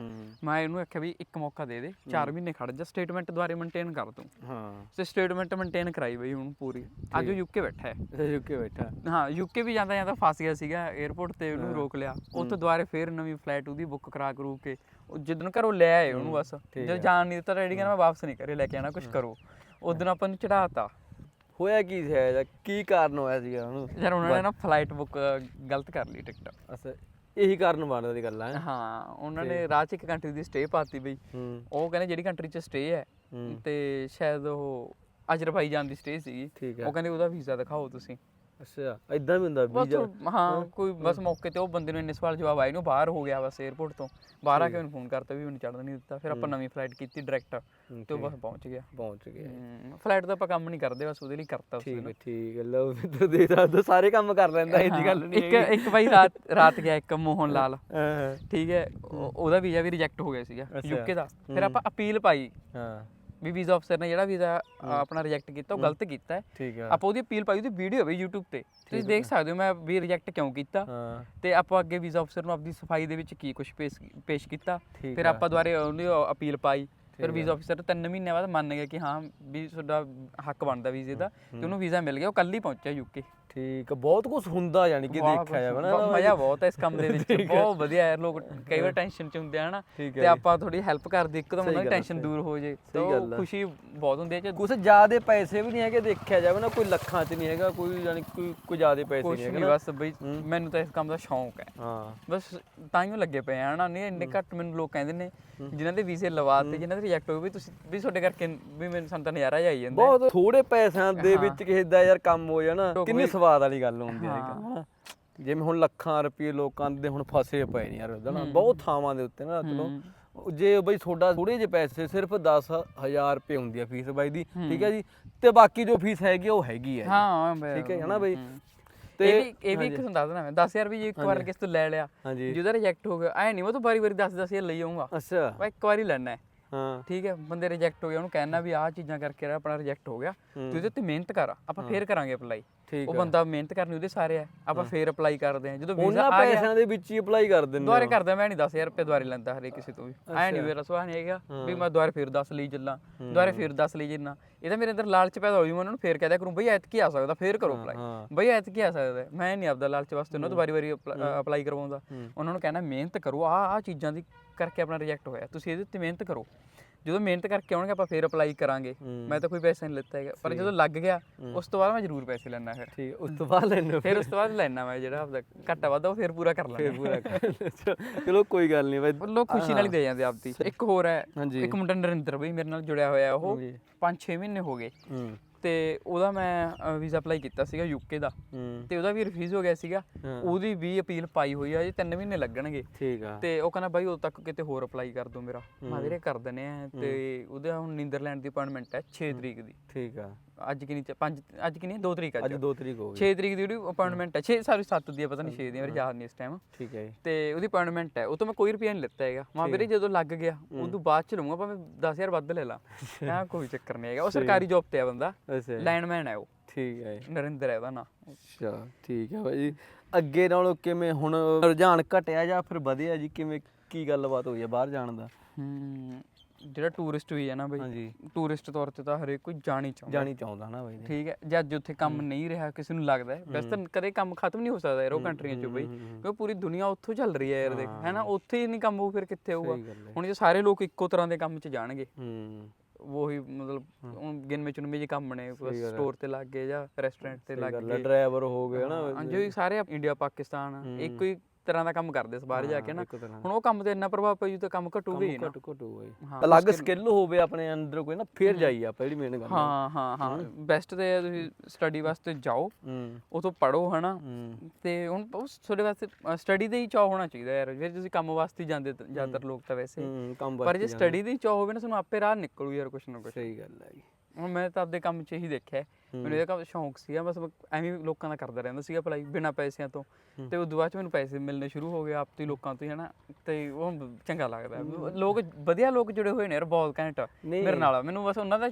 ਮੈਂ ਇਹਨੂੰ ਆਖਿਆ ਵੀ ਇੱਕ ਮੌਕਾ ਦੇ ਦੇ 4 ਮਹੀਨੇ ਖੜ ਜਾ ਸਟੇਟਮੈਂਟ ਦੁਆਰੇ ਮੇਨਟੇਨ ਕਰ ਤੂੰ। ਹਾਂ। ਤੇ ਸਟੇਟਮੈਂਟ ਮੇਨਟੇਨ ਕਰਾਈ ਬਈ ਹੁਣ ਪੂਰੀ। ਅੱਜ ਉਹ ਯੂਕੇ ਬੈਠਾ ਹੈ। ਰੁਕੇ ਬੈਠਾ ਹਾਂ। ਯੂਕੇ ਵੀ ਜਾਂਦਾ ਜਾਂਦਾ ਫਸ ਗਿਆ ਸੀਗਾ 에어ਪੋਰਟ ਤੇ ਉਹਨੂੰ ਰੋਕ ਲਿਆ। ਉੱਥੇ ਦੁਬਾਰੇ ਫੇਰ ਨਵੀਂ ਫਲਾਈਟ ਉਹਦੀ ਬੁੱਕ ਕਰਾ ਕਰੂ ਕੇ ਉਹ ਜਿੱਦਣ ਘਰੋਂ ਲੈ ਆਏ ਉਹਨੂੰ ਬਸ ਜਦ ਜਾਣ ਨਹੀਂ ਦਿੱਤਾ ਰੈਡੀ ਕਹਿੰਦਾ ਮੈਂ ਵਾਪਸ ਨਹੀਂ ਕਰੇ ਲੈ ਕੇ ਆਣਾ ਕੁਝ ਕਰੋ। ਉਦੋਂ ਆਪਾਂ ਨੂੰ ਚੜਾਤਾ ਹੋਇਆ ਕੀ ਸੀ ਇਹਦਾ ਕੀ ਕਾਰਨ ਹੋਇਆ ਸੀਗਾ ਉਹਨੂੰ? ਯਾਰ ਉਹਨਾਂ ਨੇ ਨਾ ਫਲਾਈਟ ਬੁੱਕ ਗਲਤ ਕਰ ਲਈ ਟਿਕਟ ਅਸਾ ਇਹੀ ਕਾਰਨ ਬਣਦਾ ਦੀ ਗੱਲ ਹੈ? ਹਾਂ ਉਹਨਾਂ ਨੇ ਰਾਹ 'ਚ ਇੱਕ ਕੰਟਰੀ ਦੀ ਸਟੇ ਪਾਤੀ ਬਈ। ਉਹ ਕਹਿੰਦੇ ਜਿਹੜੀ ਕੰਟਰੀ 'ਚ ਸਟੇ ਹੈ। ਤੇ ਸ਼ਾਇਦ ਉਹ ਅਜ਼ਰਬਾਈਜਾਨ ਦੀ ਸਟੇ ਸੀਗੀ। ਉਹ ਕਹਿੰਦੇ ਉਹਦਾ ਵੀਜ਼ਾ ਦਿਖਾਓ ਤੁਸੀਂ। ਅੱਛਾ ਇਦਾਂ ਵੀ ਹੁੰਦਾ ਬਸ ਵੀਜ਼ਾ ਹਾਂ ਕੋਈ ਬਸ ਮੌਕੇ ਤੇ ਉਹ ਬੰਦੇ ਨੂੰ ਇੰਨੇ ਸਵਾਲ ਜਵਾਬ ਆਏ ਨੂੰ ਬਾਹਰ ਹੋ ਗਿਆ ਬਸ 에어ਪੋਰਟ ਤੋਂ। ਬਾਹਰ ਆ ਕੇ ਉਹਨੂੰ ਫੋਨ ਕਰਤਾ ਵੀ ਮੈਨੂੰ ਚੜ੍ਹਨ ਨਹੀਂ ਦਿੱਤਾ ਫਿਰ ਆਪਾਂ ਨਵੀਂ ਫਲਾਈਟ ਕੀਤੀ ਡਾਇਰੈਕਟ ਤੇ ਉਹ ਬਸ ਪਹੁੰਚ ਗਿਆ। ਪਹੁੰਚ ਗਏ ਫਲਾਈਟ ਦਾ ਆਪਾਂ ਕੰਮ ਨਹੀਂ ਕਰਦੇ ਬਸ ਉਹਦੇ ਲਈ ਕਰਤਾ ਉਸ ਠੀਕ ਹੈ ਠੀਕ ਹੈ ਲਓ ਫਿਰ ਦੇ ਸਕਦਾ ਸਾਰੇ ਕੰਮ ਕਰ ਲੈਂਦਾ ਇਹ ਜੀ ਗੱਲ ਨਹੀਂ ਇੱਕ ਇੱਕ ਬਾਈ ਰਾਤ ਰਾਤ ਗਿਆ ਇੱਕ ਮੋਹਨ ਲਾਲ। ਹਾਂ ਠੀਕ ਹੈ ਉਹ- ਉਹਦਾ ਵੀਜ਼ਾ ਵੀ ਰਿਜੈਕਟ ਹੋ ਗਿਆ ਸੀਗਾ ਯੂਕੇ ਦਾ। ਫਿਰ ਆਪਾਂ ਅਪੀਲ ਪਾਈ। ਹਾਂ। ਵੀ ਵੀਜ਼ਾ ਅਫਸਰ ਨੇ ਜਿਹੜਾ ਵੀਜ਼ਾ ਆਪਣਾ ਰਿਜੈਕਟ ਕੀਤਾ ਉਹ ਗਲਤ ਕੀਤਾ ਹੈ। ਠੀਕ ਹੈ ਆਪਾਂ ਉਹਦੀ ਅਪੀਲ ਪਾਈ ਉਹਦੀ ਵੀਡੀਓ ਵੀ YouTube ਤੇ। ਤੁਸੀਂ ਦੇਖ ਸਕਦੇ ਹੋ ਮੈਂ ਵੀ ਰਿਜੈਕਟ ਕਿਉਂ ਕੀਤਾ। ਤੇ ਆਪਾਂ ਅੱਗੇ ਵੀਜ਼ਾ ਅਫਸਰ ਨੂੰ ਆਪਦੀ ਸਫ਼ਾਈ ਦੇ ਵਿੱਚ ਕੀ ਕੁਝ ਪੇਸ਼ ਕੀਤਾ। ਫਿਰ ਆਪਾਂ ਦੁਬਾਰੇ ਉਹਦੀ ਅਪੀਲ ਪਾਈ। ਫਿਰ ਵੀਜ਼ਾ ਅਫਸਰ ਤਿੰਨ ਮਹੀਨੇ ਬਾਅਦ ਮੰਨ ਗਿਆ ਕਿ ਹਾਂ ਵੀ ਤੁਹਾਡਾ ਹੱਕ ਬਣਦਾ ਵੀਜ਼ੇ ਦਾ ਤੇ ਉਹਨੂੰ ਵੀਜ਼ਾ ਮਿਲ ਗਿਆ ਉਹ ਕੱਲ ਹੀ ਪਹੁੰਚਿਆ ਯੂਕੇ ਠੀਕ ਬਹੁਤ ਕੁਝ ਹੁੰਦਾ ਯਾਨੀ ਕਿ ਦੇਖਿਆ ਜਾਵੇ ਨਾ ਮਜ਼ਾ ਬਹੁਤ ਹੈ ਇਸ ਕੰਮ ਦੇ ਵਿੱਚ ਬਹੁਤ ਵਧੀਆ ਹੈ ਲੋਕ ਕਈ ਵਾਰ ਟੈਨਸ਼ਨ ਚ ਹੁੰਦੇ ਹਨਾ ਤੇ ਆਪਾਂ ਥੋੜੀ ਹੈਲਪ ਕਰਦੇ ਇੱਕਦਮ ਉਹਨਾਂ ਦੀ ਟੈਨਸ਼ਨ ਦੂਰ ਹੋ ਜੇ ਤਾਂ। ਖੁਸ਼ੀ ਬਹੁਤ ਹੁੰਦੀ ਹੈ ਜੇ ਕੁਝ ਜ਼ਿਆਦੇ ਪੈਸੇ ਵੀ ਨਹੀਂ ਹੈਗੇ ਦੇਖਿਆ ਜਾਵੇ ਨਾ ਕੋਈ ਲੱਖਾਂ 'ਚ ਨਹੀਂ ਹੈਗਾ ਕੋਈ ਯਾਨੀ ਕੋਈ ਕੋਈ ਜ਼ਿਆਦੇ ਪੈਸੇ ਨਹੀਂ ਹੈਗੇ। ਬਸ ਬਈ ਮੈਨੂੰ ਤਾਂ ਇਸ ਕੰਮ ਦਾ ਸ਼ੌਂਕ ਹੈ। ਹਾਂ। ਬਸ ਤਾਂ ਹੀ ਲੱਗੇ ਪਏ ਆ ਹਨਾ ਨਹੀਂ ਇੰਨੇ ਘੱਟ ਮੈਨੂੰ ਲੋਕ ਕਹਿੰਦੇ ਨੇ ਜਿਨ੍ਹਾਂ ਦੇ ਵੀਜ਼ੇ ਲਵਾਤੇ ਜਿਨ੍ਹਾਂ ਦੇ ਰਿਜੈਕਟ ਹੋ ਗਏ ਵੀ ਤੁਸੀਂ ਵੀ ਤੁਹਾਡੇ ਕਰਕੇ ਵੀ ਮੈਨੂੰ ਸਾਨੂੰ ਤਾਂ ਨਜ਼ਾਰਾ ਜਾਈ ਜਾਂਦਾ। ਬਹੁਤ ਥੋੜੇ ਪੈਸਿਆਂ ਦੇ ਵਿੱਚ ਕਿਸੇ ਦਾ ਯਾਰ ਕੰਮ ਹੋ ਜਾਣਾ ਕਿੰਨੀ ਸਵਾਦ ਵਾਲੀ ਗੱਲ ਹੁੰਦੀ ਹੈ। ਹਨਾ? ਜਿਵੇਂ ਹੁਣ ਲੱਖਾਂ ਰੁਪਏ ਲੋਕਾਂ ਦੇ ਹੁਣ ਫਸੇ ਪਏ ਨੇ ਯਾਰ ਉਹਦਾ ਨਾ ਬਹੁਤ ਥਾਵਾਂ ਦੇ ਉੱਤੇ ਨਾ ਚਲੋ ਜੇ ਬਈ ਤੁਹਾਡਾ ਥੋੜੇ ਜਿਹੇ ਪੈਸੇ ਸਿਰਫ 10000 ਰੁਪਏ ਹੁੰਦੀ ਆ ਫੀਸ ਬਾਈ ਦੀ ਠੀਕ ਹੈ ਜੀ? ਤੇ ਬਾਕੀ ਜੋ ਫੀਸ ਹੈਗੀ ਉਹ ਹੈਗੀ ਹੈ ਹਾਂ ਠੀਕ ਹੈ ਹਨਾ ਬਈ? ਤੇ ਇਹ ਵੀ ਇਹ ਵੀ ਇੱਕ ਤੁਹਾਨੂੰ ਦੱਸ ਦੇਣਾ ਮੈਂ 10000 ਵੀ ਜੇ ਇੱਕ ਵਾਰ ਕਿਸ ਤੋਂ ਲੈ ਲਿਆ ਜਿਹਦਾ ਰਿਜੈਕਟ ਹੋ ਗਿਆ ਐ ਨਹੀਂ ਮੈਂ ਤਾਂ ਵਾਰੀ ਵਾਰੀ 10 10000 ਲਈ ਆਉਂਗਾ ਅੱਛਾ। ਮੈਂ ਇੱਕ ਵਾਰੀ ਲੈਣਾ ਹੈ। ਹਾਂ। ਠੀਕ ਹੈ ਬੰਦੇ ਰਿਜੈਕਟ ਹੋ ਗਿਆ ਉਹਨੂੰ ਕਹਿਣਾ ਵੀ ਆਹ ਚੀਜ਼ਾਂ ਕਰਕੇ ਰਿਹਾ ਆਪਣਾ ਰਿਜੈਕਟ ਹੋ ਗਿਆ। ਤੂੰ ਇਹਦੇ ਤੇ ਮਿਹਨਤ ਕਰ ਆਪਾਂ ਫੇਰ ਕਰਾਂਗੇ ਅਪਲਾਈ ਠੀਕ ਉਹ ਬੰਦਾ ਮਿਹਨਤ ਕਰਨੀ ਉਹਦੇ ਸਾਰੇ ਆ ਆਪਾਂ ਫੇਰ ਅਪਲਾਈ ਕਰਦੇ ਆ ਜਦੋਂ ਵੀਜ਼ਾ ਆ ਗਿਆ ਪੈਸਿਆਂ ਦੇ ਵਿੱਚ ਹੀ ਅਪਲਾਈ ਕਰ ਦਿੰਦੇ ਦੁਆਰੇ ਕਰਦਾ ਮੈਂ ਨਹੀਂ 10000 ਰੁਪਏ ਦੁਆਰੇ ਲੈਂਦਾ ਹਰੇ ਕਿਸੇ ਤੋਂ ਵੀ। ਐ ਨਹੀਂ ਮੇਰਾ ਸੁਭਾਅ ਨਹੀਂ ਹੈਗਾ ਵੀ ਮੈਂ ਦੁਆਰੇ ਫੇਰ 10 ਲਈ ਚੱਲਾਂ ਦੁਆਰੇ ਫੇਰ 10 ਲਈ ਜਿੰਨਾ ਇਹ ਤਾਂ ਮੇਰੇ ਅੰਦਰ ਲਾਲਚ ਪੈਦਾ ਹੋ ਜੂ ਮੈਂ ਉਹਨਾਂ ਨੂੰ ਫੇਰ ਕਹਿ ਦਿਆ ਕਰੂੰ ਬਈ ਐਤਕੀ ਆ ਸਕਦਾ ਫੇਰ ਕਰੋ ਅਪਲਾਈ ਬਈ ਐਤਕੀ ਆ ਸਕਦਾ। ਮੈਂ ਨਹੀਂ ਆਪਦਾ ਲਾਲਚ ਵਾਸਤੇ ਉਹਨਾਂ ਤੋਂ ਵਾਰੀ ਅਪਲਾਈ ਕਰਵਾਉਂਦਾ। ਉਹਨਾਂ ਨੂੰ ਕਹਿਣਾ ਮਿਹਨਤ ਕਰੋ ਆ ਆ ਚੀਜ਼ਾਂ ਦੀ ਕਰਕੇ ਆਪਣਾ ਰਿਜੈਕਟ ਹੋਇਆ। ਤੁਸੀਂ ਇਹਦੇ ਉੱਤੇ ਮਿਹਨਤ ਕਰੋ। ਜਦੋਂ ਮਿਹਨਤ ਕਰਕੇ ਆਉਣਗੇ ਆਪਾਂ ਫੇਰ ਅਪਲਾਈ ਕਰਾਂਗੇ। ਮੈਂ ਤਾਂ ਕੋਈ ਪੈਸਾ ਨਹੀਂ ਲਿੱਤਾ ਹੈਗਾ। ਪਰ ਜਦੋਂ ਲੱਗ ਗਿਆ ਉਸ ਤੋਂ ਬਾਅਦ ਮੈਂ ਜ਼ਰੂਰ ਪੈਸੇ ਲੈਣਾ ਫਿਰ। ਠੀਕ ਉਸ ਤੋਂ ਬਾਅਦ ਲੈਣੇ ਫਿਰ ਉਸ ਤੋਂ ਬਾਅਦ ਲੈਣਾ ਮੈਂ ਜਿਹੜਾ ਆਪਦਾ ਘਾਟਾ ਵਾਧਾ ਉਹ ਫਿਰ ਪੂਰਾ ਕਰ ਲੈਣਾ ਪੂਰਾ ਕਰ ਚਲੋ ਕੋਈ ਗੱਲ ਨਹੀਂ ਬਾਈ। ਲੋਕ ਖੁਸ਼ੀ ਨਾਲ ਹੀ ਦੇ ਜਾਂਦੇ ਆਪਦੀ। ਇੱਕ ਹੋਰ ਹੈ। ਇੱਕ ਮੁੰਡਾ ਨਰਿੰਦਰ ਬਈ ਮੇਰੇ ਨਾਲ ਜੁੜਿਆ ਹੋਇਆ ਉਹ ਜੀ। 5-6 ਮਹੀਨੇ ਹੋ ਗਏ। ਤੇ ਉਹਦਾ ਮੈਂ ਵੀਜ਼ਾ ਅਪਲਾਈ ਕੀਤਾ ਸੀਗਾ ਯੂਕੇ ਦਾ। ਤੇ ਉਹਦਾ ਵੀ ਰਿਫਿਊਜ਼ ਹੋ ਗਿਆ ਸੀਗਾ। ਉਹਦੀ ਵੀ ਅਪੀਲ ਪਾਈ ਹੋਈ ਆ ਜੀ 3 ਮਹੀਨੇ ਲੱਗਣਗੇ। ਠੀਕ ਆ। ਤੇ ਉਹ ਕਹਿੰਦਾ ਬਾਈ ਉਦੋਂ ਤੱਕ ਕਿਤੇ ਹੋਰ ਅਪਲਾਈ ਕਰ ਦੋ ਮੇਰਾ। ਮੈਂ ਵੀਰੇ ਕਰ ਦਨੇ ਆ। ਤੇ ਉਹਦਾ ਹੁਣ ਨੀਦਰਲੈਂਡ ਦੀ ਅਪਾਇੰਟਮੈਂਟ ਹੈ 6 ਤਰੀਕ ਦੀ। ਠੀਕ ਆ। ਅੱਜ ਕਿੰਨੀ 5 ਅੱਜ ਕਿੰਨੀ 2 ਤਰੀਕ ਅੱਜ। ਅੱਜ 2 ਤਰੀਕ ਹੋ ਗਈ। 6 ਤਰੀਕ ਦੀ ਉਹਦੀ ਅਪਾਇੰਟਮੈਂਟ ਹੈ 6 ਸਾਰੀ 7 ਦੀ ਹੈ ਪਤਾ ਨਹੀਂ 6 ਦੀ ਮੇਰੇ ਯਾਦ ਨਹੀਂ ਇਸ ਟਾਈਮ ਠੀਕ ਹੈ ਜੀ। ਤੇ ਉਹਦੀ ਅਪਾਇੰਟਮੈਂਟ ਹੈ ਉਹ ਤੋਂ ਮੈਂ ਕੋਈ ਰੁਪਿਆ ਨਹੀਂ ਲਿੱਤਾ ਹੈਗਾ। ਮਾਂ ਵੀਰੇ ਜਦੋਂ ਲੱਗ ਗਿਆ ਉਦੋਂ ਬਾਅਦ ਚ ਲਊਂਗਾ ਭਾਵੇਂ 10000 ਵੱਧ ਲੈ ਲਾ। ਮੈਂ ਕੋਈ ਚੱਕਰ ਨਹੀਂ ਹੈਗਾ। ਉਹ ਸਰਕਾਰੀ ਜੌਬ ਤੇ ਆ ਬੰਦਾ। ਲਾਈਨਮੈਨ ਹੈ ਉਹ। ਠੀਕ ਹੈ। ਨਰਿੰਦਰ ਹੈ ਉਹਦਾ ਨਾਂ। ਅੱਛਾ ਠੀਕ ਹੈ ਬਾਈ ਅੱਗੇ ਨਾਲੋਂ ਕਿਵੇਂ ਹੁਣ ਰੁਝਾਨ ਘਟਿਆ ਜਾਂ ਫਿਰ ਵਧਿਆ ਜੀ? ਕਿਵੇਂ ਕੀ ਗੱਲਬਾਤ ਹੋਈ ਹੈ ਬਾਹਰ ਜਾਣ ਦਾ? ਹੂੰ। ਜਿਹੜਾ ਟੂਰਿਸਟ ਵੀ ਹੈ ਨਾ ਬਈ ਹਾਂਜੀ। ਟੂਰਿਸਟ ਤੌਰ ਤੇ ਤਾਂ ਹਰੇਕ ਕੋਈ ਜਾਣੀ ਚਾਹੁੰਦਾ। ਜਾਣੀ ਚਾਹੁੰਦਾ ਨਾ ਬਾਈ। ਠੀਕ ਹੈ ਜੇ ਅੱਜ ਉੱਥੇ ਕੰਮ ਨਹੀਂ ਰਿਹਾ ਕਿਸੇ ਨੂੰ ਲੱਗਦਾ ਹੈ ਵੈਸੇ ਤਾਂ ਕਦੇ ਕੰਮ ਖਤਮ ਨਹੀਂ ਹੋ ਸਕਦਾ ਯਾਰ ਉਹ ਕੰਟਰੀਆਂ 'ਚ ਬਈ ਕਿਉਂਕਿ ਪੂਰੀ ਦੁਨੀਆ ਉੱਥੋਂ ਚੱਲ ਰਹੀ ਹੈ ਯਾਰ ਦੇਖ ਹੈਨਾ ਉੱਥੇ ਹੀ ਨਹੀਂ ਕੰਮ ਹੋਊ ਫਿਰ ਕਿੱਥੇ ਹੋਊਗਾ? ਗੱਲ ਹੈ। ਹੁਣ ਜੇ ਸਾਰੇ ਲੋਕ ਇੱਕੋ ਤਰ੍ਹਾਂ ਦੇ ਕੰਮ 'ਚ ਜਾਣਗੇ ਹੂੰ। ਉਹੀ ਮਤਲਬ ਹੁਣ ਗਿਣਵੇਂ ਚੁਣਵੇਂ ਜਿਹੇ ਕੰਮ ਨੇ ਸਟੋਰ ਤੇ ਲੱਗ ਗਏ ਜਾਂ ਰੈਸਟੋਰੈਂਟ ਤੇ ਲੱਗ ਗੱਲ ਗਏ। ਡਰਾਈਵਰ ਹੋ ਗਏ ਹਨਾ ਹਾਂ ਜੋ ਸਾਰੇ ਇੰਡੀਆ ਪਾਕਿਸਤਾਨ ਇੱਕੋ ਹੀ ਤਰ੍ਹਾਂ ਦਾ ਕੰਮ ਕਰਦੇ ਸੀ ਬਾਹਰ ਜਾ ਕੇ ਨਾ। ਇੱਕੋ ਤਰ੍ਹਾਂ ਹੁਣ ਉਹ ਕੰਮ ਤੇ ਇੰਨਾ ਪ੍ਰਭਾਵ ਪਈ ਤਾਂ ਕੰਮ ਘਟੂਗਾ ਹੀ ਨਾ। ਘਟ ਘਟ ਹੋਏ ਹਾਂ, ਅਲੱਗ ਸਕਿੱਲ ਹੋਵੇ ਆਪਣੇ ਅੰਦਰ ਕੋਈ ਨਾ ਫੇਰ ਜਾਈ ਆਪਾਂ ਜਿਹੜੀ ਮੇਨ ਗੱਲ। ਹਾਂ ਹਾਂ ਹਾਂ। ਬੈਸਟ ਤੇ ਹੈ ਤੁਸੀਂ ਸਟੱਡੀ ਵਾਸਤੇ ਜਾਓ ਹੂੰ। ਉਹ ਤੋਂ ਪੜੋ ਹਨਾ ਤੇ ਹੁਣ ਉਹ ਤੁਹਾਡੇ ਵਾਸਤੇ ਸਟੱਡੀ ਦੇ ਹੀ ਚਾਹ ਹੋਣਾ ਚਾਹੀਦਾ ਯਾਰ। ਜੇ ਤੁਸੀਂ ਕੰਮ ਵਾਸਤੇ ਹੀ ਜਾਂਦੇ ਤਾਂ ਜ਼ਿਆਦਾਤਰ ਲੋਕ ਤਾਂ ਵੈਸੇ। ਹੂੰ ਕੰਮ ਪਰ ਜੇ ਸਟੱਡੀ ਦੀ ਚਾਹ ਹੋਵੇ ਨਾ ਤੁਹਾਨੂੰ ਆਪੇ ਰਾਹ ਨਿਕਲੂ ਯਾਰ ਕੁਛ ਨਾ ਕੁਛ। ਸਹੀ ਗੱਲ ਹੈ ਜੀ। ਹੁਣ ਮੈਂ ਤਾਂ ਆਪਦੇ ਕੰਮ 'ਚ ਹੀ ਦੇਖਿਆ ਹੈ। ਮੈਨੂੰ ਇਹਦਾ ਕੰਮ ਸ਼ੌਂਕ ਸੀਗਾ ਬਸ ਮੈਂ ਐਵੇਂ ਹੀ ਲੋਕਾਂ ਦਾ ਕਰਦਾ ਰਹਿੰਦਾ ਸੀਗਾ ਭਲਾਈ ਬਿਨਾਂ ਪੈਸਿਆਂ ਤੋਂ। ਤੇ ਉਦੋਂ ਬਾਅਦ 'ਚ ਮੈਨੂੰ ਪੈਸੇ ਮਿਲਣੇ ਸ਼ੁਰੂ ਹੋ ਗਏ ਆਪ ਤੋਂ ਹੀ ਲੋਕਾਂ ਤੋਂ ਹੀ ਹਨਾ। ਤੇ ਉਹ ਚੰਗਾ ਲੱਗਦਾ। ਲੋਕ ਵਧੀਆ ਲੋਕ ਜੁੜੇ ਹੋਏ ਨੇ ਯਾਰ ਬਹੁਤ ਘੈਂਟ ਨਹੀਂ। ਮੇਰੇ ਨਾਲ। ਮੈਨੂੰ ਬਸ ਉਹਨਾਂ ਦਾ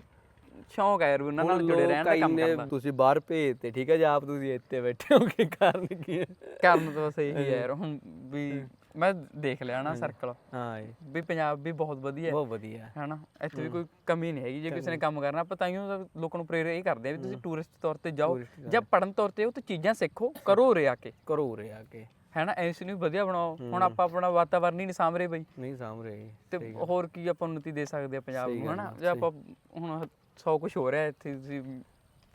ਸ਼ੌਂਕ ਹੈ ਯਾਰ ਉਹਨਾਂ ਨਾਲ ਜੁੜੇ ਰਹਿਣ ਦਾ ਕੰਮ ਨੇ ਕਰਦਾ ਤੁਸੀਂ ਬਾਹਰ ਭੇਜਤੇ ਠੀਕ ਹੈ? ਜੀ ਆਪ ਤੁਸੀਂ ਇੱਥੇ ਬੈਠੇ ਹੋਗੇ ਕਾਰਨ ਕੀ ਹੈ? ਕਰਨ ਤਾਂ ਬਸ ਇਹੀ ਹੈ ਯਾਰ ਹੁਣ ਵੀ ਮੈਂ ਦੇਖ ਲਿਆ ਨਾ ਸਰਕਲ ਹਾਂ ਜੀ। ਵੀ ਪੰਜਾਬ ਵੀ ਬਹੁਤ ਵਧੀਆ। ਹੈ ਬਹੁਤ ਵਧੀਆ। ਹਨਾ? ਇੱਥੇ ਵੀ ਕੋਈ ਕਮੀ ਨਹੀਂ ਹੈਗੀ। ਜੇ ਕਿਸੇ ਨੇ ਕੰਮ। ਕਰਨਾ ਆਪਾਂ ਤਾਈਓ ਲੋਕਾਂ ਨੂੰ ਪ੍ਰੇਰਿਤ ਇਹ ਕਰਦੇ ਆ ਵੀ ਤੁਸੀਂ ਟੂਰਿਸਟ ਤੌਰ ਤੇ ਜਾਓ। ਜਾਂ ਪੜਨ ਤੌਰ ਤੇ ਉਹ ਤੇ ਚੀਜ਼ਾਂ ਸਿੱਖੋ ਕਰੋ ਉਰੇ ਆ ਕੇ। ਕਰੋ ਉਰੇ ਆ ਕੇ। ਹੈਨਾ? ਐਸ ਨੂੰ ਵਧੀਆ ਬਣਾਓ। ਹੁਣ ਆਪਾਂ ਆਪਣਾ ਵਾਤਾਵਰਨ ਹੀ ਨਹੀਂ ਸਾਂਭ ਰਹੇ ਬਈ। ਨਹੀਂ ਸਾਂਭ ਰਹੇ। ਤੇ ਹੋਰ ਕੀ ਆਪਾਂ ਉન્નਤੀ ਦੇ ਸਕਦੇ ਆ ਪੰਜਾਬ ਨੂੰ ਹਨਾ? ਜੇ ਆਪਾਂ ਹੁਣ ਸੌ ਕੁਝ ਹੋ ਰਿਹਾ ਇੱਥੇ ਤੁਸੀਂ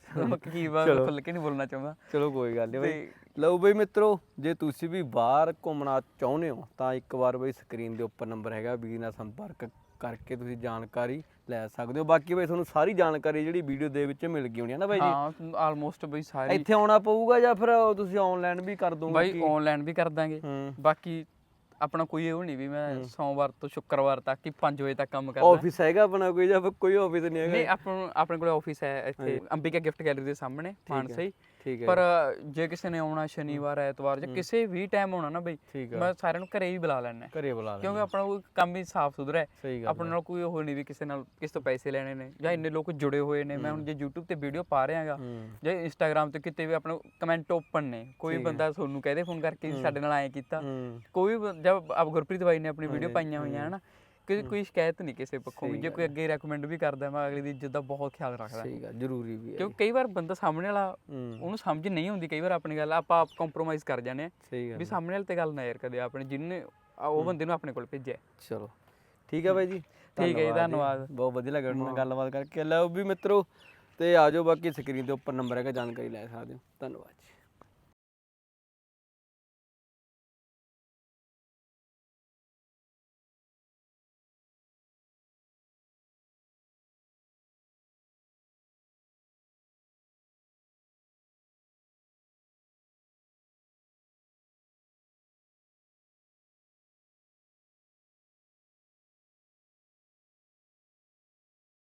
ਕੀ ਬਾਤ ਖੁੱਲ ਕੇ ਨਹੀਂ ਬੋਲਣਾ ਚਾਹੁੰਦਾ। ਚਲੋ ਕੋਈ ਗੱਲ ਨਹੀਂ ਬਈ। ਲਓ ਬਈ ਮਿੱਤਰੋ ਜੇ ਤੁਸੀਂ ਵੀ ਬਾਹਰ ਘੁੰਮਣਾ ਚਾਹੁੰਦੇ ਹੋ ਤਾਂ ਇੱਕ ਵਾਰ ਬਈ ਸਕਰੀਨ ਦੇ ਉੱਪਰ ਨੰਬਰ ਹੈਗਾ ਵੀਰ ਨਾਲ ਸੰਪਰਕ ਕਰਕੇ ਤੁਸੀਂ ਜਾਣਕਾਰੀ ਲੈ ਸਕਦੇ ਹੋ। ਬਾਕੀ ਬਈ ਤੁਹਾਨੂੰ ਸਾਰੀ ਜਾਣਕਾਰੀ ਜਿਹੜੀ ਵੀਡੀਓ ਦੇ ਵਿੱਚ ਮਿਲ ਗਈ ਹੋਣੀ ਹੈ ਨਾ ਬਾਈ ਜੀ? ਹਾਂ ਆਲਮੋਸਟ ਬਈ ਸਾਰੇ। ਇੱਥੇ ਆਉਣਾ ਪਊਗਾ ਜਾਂ ਫਿਰ ਤੁਸੀਂ ਆਨਲਾਈਨ ਵੀ ਕਰ ਦੋਗੇ ਬਾਈ ਆਨਲਾਈਨ ਵੀ ਕਰ ਦਾਂਗੇ। ਬਾਕੀ ਆਪਣਾ ਕੋਈ ਇਹ ਨਹੀਂ ਵੀ ਮੈਂ ਸੋਮਵਾਰ ਤੋਂ ਸ਼ੁੱਕਰਵਾਰ ਤੱਕ ਹੀ 5 ਵਜੇ ਤੱਕ ਕੰਮ ਕਰਦਾ ਆਫਿਸ ਹੈਗਾ ਆਪਣਾ ਕੋਈ ਜਾਂ ਕੋਈ ਆਫਿਸ ਨਹੀਂ ਹੈਗਾ? ਨਹੀਂ ਆਪਾਂ ਨੂੰ- ਆਪਣੇ ਕੋਲ ਆਫਿਸ ਹੈ ਇੱਥੇ ਅੰਬਿਕਾ ਗਿਫਟ ਗੈਲਰੀ ਦੇ ਸਾਹਮਣੇ ਮਾਨਸਾ ਹੈ। ਪਰ ਜੇ। ਕਿਸੇ ਨੇ ਆਉਣਾ ਸ਼ਨੀਵਾਰ ਐਤਵਾਰ ਜਾਂ ਕਿਸੇ ਵੀ ਟਾਈਮ ਆਉਣਾ ਨਾ ਬਈ ਮੈਂ ਸਾਰਿਆਂ ਨੂੰ ਘਰੇ ਹੀ ਬੁਲਾ ਲੈਣਾ ਘਰੇ ਬੁਲਾ ਲੈ ਕਿਉਂਕਿ ਆਪਣਾ ਕੋਈ ਕੰਮ ਹੀ ਸਾਫ਼ ਸੁਥਰਾ ਹੈ। ਆਪਣੇ ਨਾਲ ਕੋਈ ਉਹ ਨਹੀਂ ਵੀ ਕਿਸੇ ਨਾਲ ਕਿਸ ਤੋਂ ਪੈਸੇ ਲੈਣੇ ਨੇ ਜਾਂ ਇੰਨੇ ਲੋਕ ਜੁੜੇ ਹੋਏ ਨੇ। ਮੈਂ ਹੁਣ ਜੇ YouTube ਤੇ ਵੀਡੀਓ ਪਾ ਰਿਹਾਗਾ ਜਾਂ Instagram ਤੇ ਕਿਤੇ ਵੀ ਆਪਣਾ ਕਮੈਂਟ ਓਪਨ ਨੇ ਕੋਈ ਬੰਦਾ ਤੁਹਾਨੂੰ ਕਹਦੇ ਫੋਨ ਕਰਕੇ ਸਾਡੇ ਨਾਲ ਐਂ ਕੀਤਾ। ਕੋਈ ਜਦ ਆਪ ਗੁਰਪ੍ਰੀਤ ਬਾਈ ਨੇ ਆਪਣੀ ਵੀਡੀਓ ਪਾਈਆਂ ਹੋਈਆਂ ਹਨਾ। ਕਿ ਕੋਈ ਸ਼ਿਕਾਇਤ ਨਹੀਂ ਕਿਸੇ ਪੱਖੋਂ ਵੀ ਜੇ ਕੋਈ ਅੱਗੇ ਰეკਮੈਂਡ ਵੀ ਕਰਦਾ ਮੈਂ ਅਗਲੀ ਦੀ ਇੱਜ਼ਤ ਦਾ ਬਹੁਤ ਖਿਆਲ ਰੱਖਦਾ। ਸਹੀ ਗੱਲ ਜ਼ਰੂਰੀ ਵੀ ਹੈ ਕਿਉਂਕਿ ਕਈ ਵਾਰ ਬੰਦਾ ਸਾਹਮਣੇ ਵਾਲਾ ਉਹਨੂੰ ਸਮਝ ਨਹੀਂ ਆਉਂਦੀ ਕਈ ਵਾਰ ਆਪਣੀ ਗੱਲ ਆਪਾਂ ਆਪ ਕੰਪਰੋਮਾਈਜ਼ ਕਰ ਜਾਂਦੇ ਆ ਵੀ ਸਾਹਮਣੇ ਵਾਲੇ ਤੇ ਗੱਲ ਨਾ ਯਾਰ ਕਦੇ ਆਪਣੇ ਜਿਹਨੇ ਆ ਉਹ ਬੰਦੇ ਨੂੰ ਆਪਣੇ ਕੋਲ ਭੇਜਿਆ। ਚਲੋ ਠੀਕ ਹੈ ਬਾਈ ਜੀ। ਠੀਕ ਹੈ ਜੀ, ਧੰਨਵਾਦ। ਬਹੁਤ ਵਧੀਆ ਲੱਗਾ ਤੁਹਾਡੇ ਨਾਲ ਗੱਲਬਾਤ ਕਰਕੇ। ਲਓ ਵੀ ਮਿੱਤਰੋ ਤੇ ਆਜੋ ਬਾਕੀ ਸਕਰੀਨ ਦੇ ਉੱਪਰ ਨੰਬਰ ਹੈਗਾ ਜਾਣਕਾਰੀ ਲੈ ਸਕਦੇ ਹੋ। ਧੰਨਵਾਦ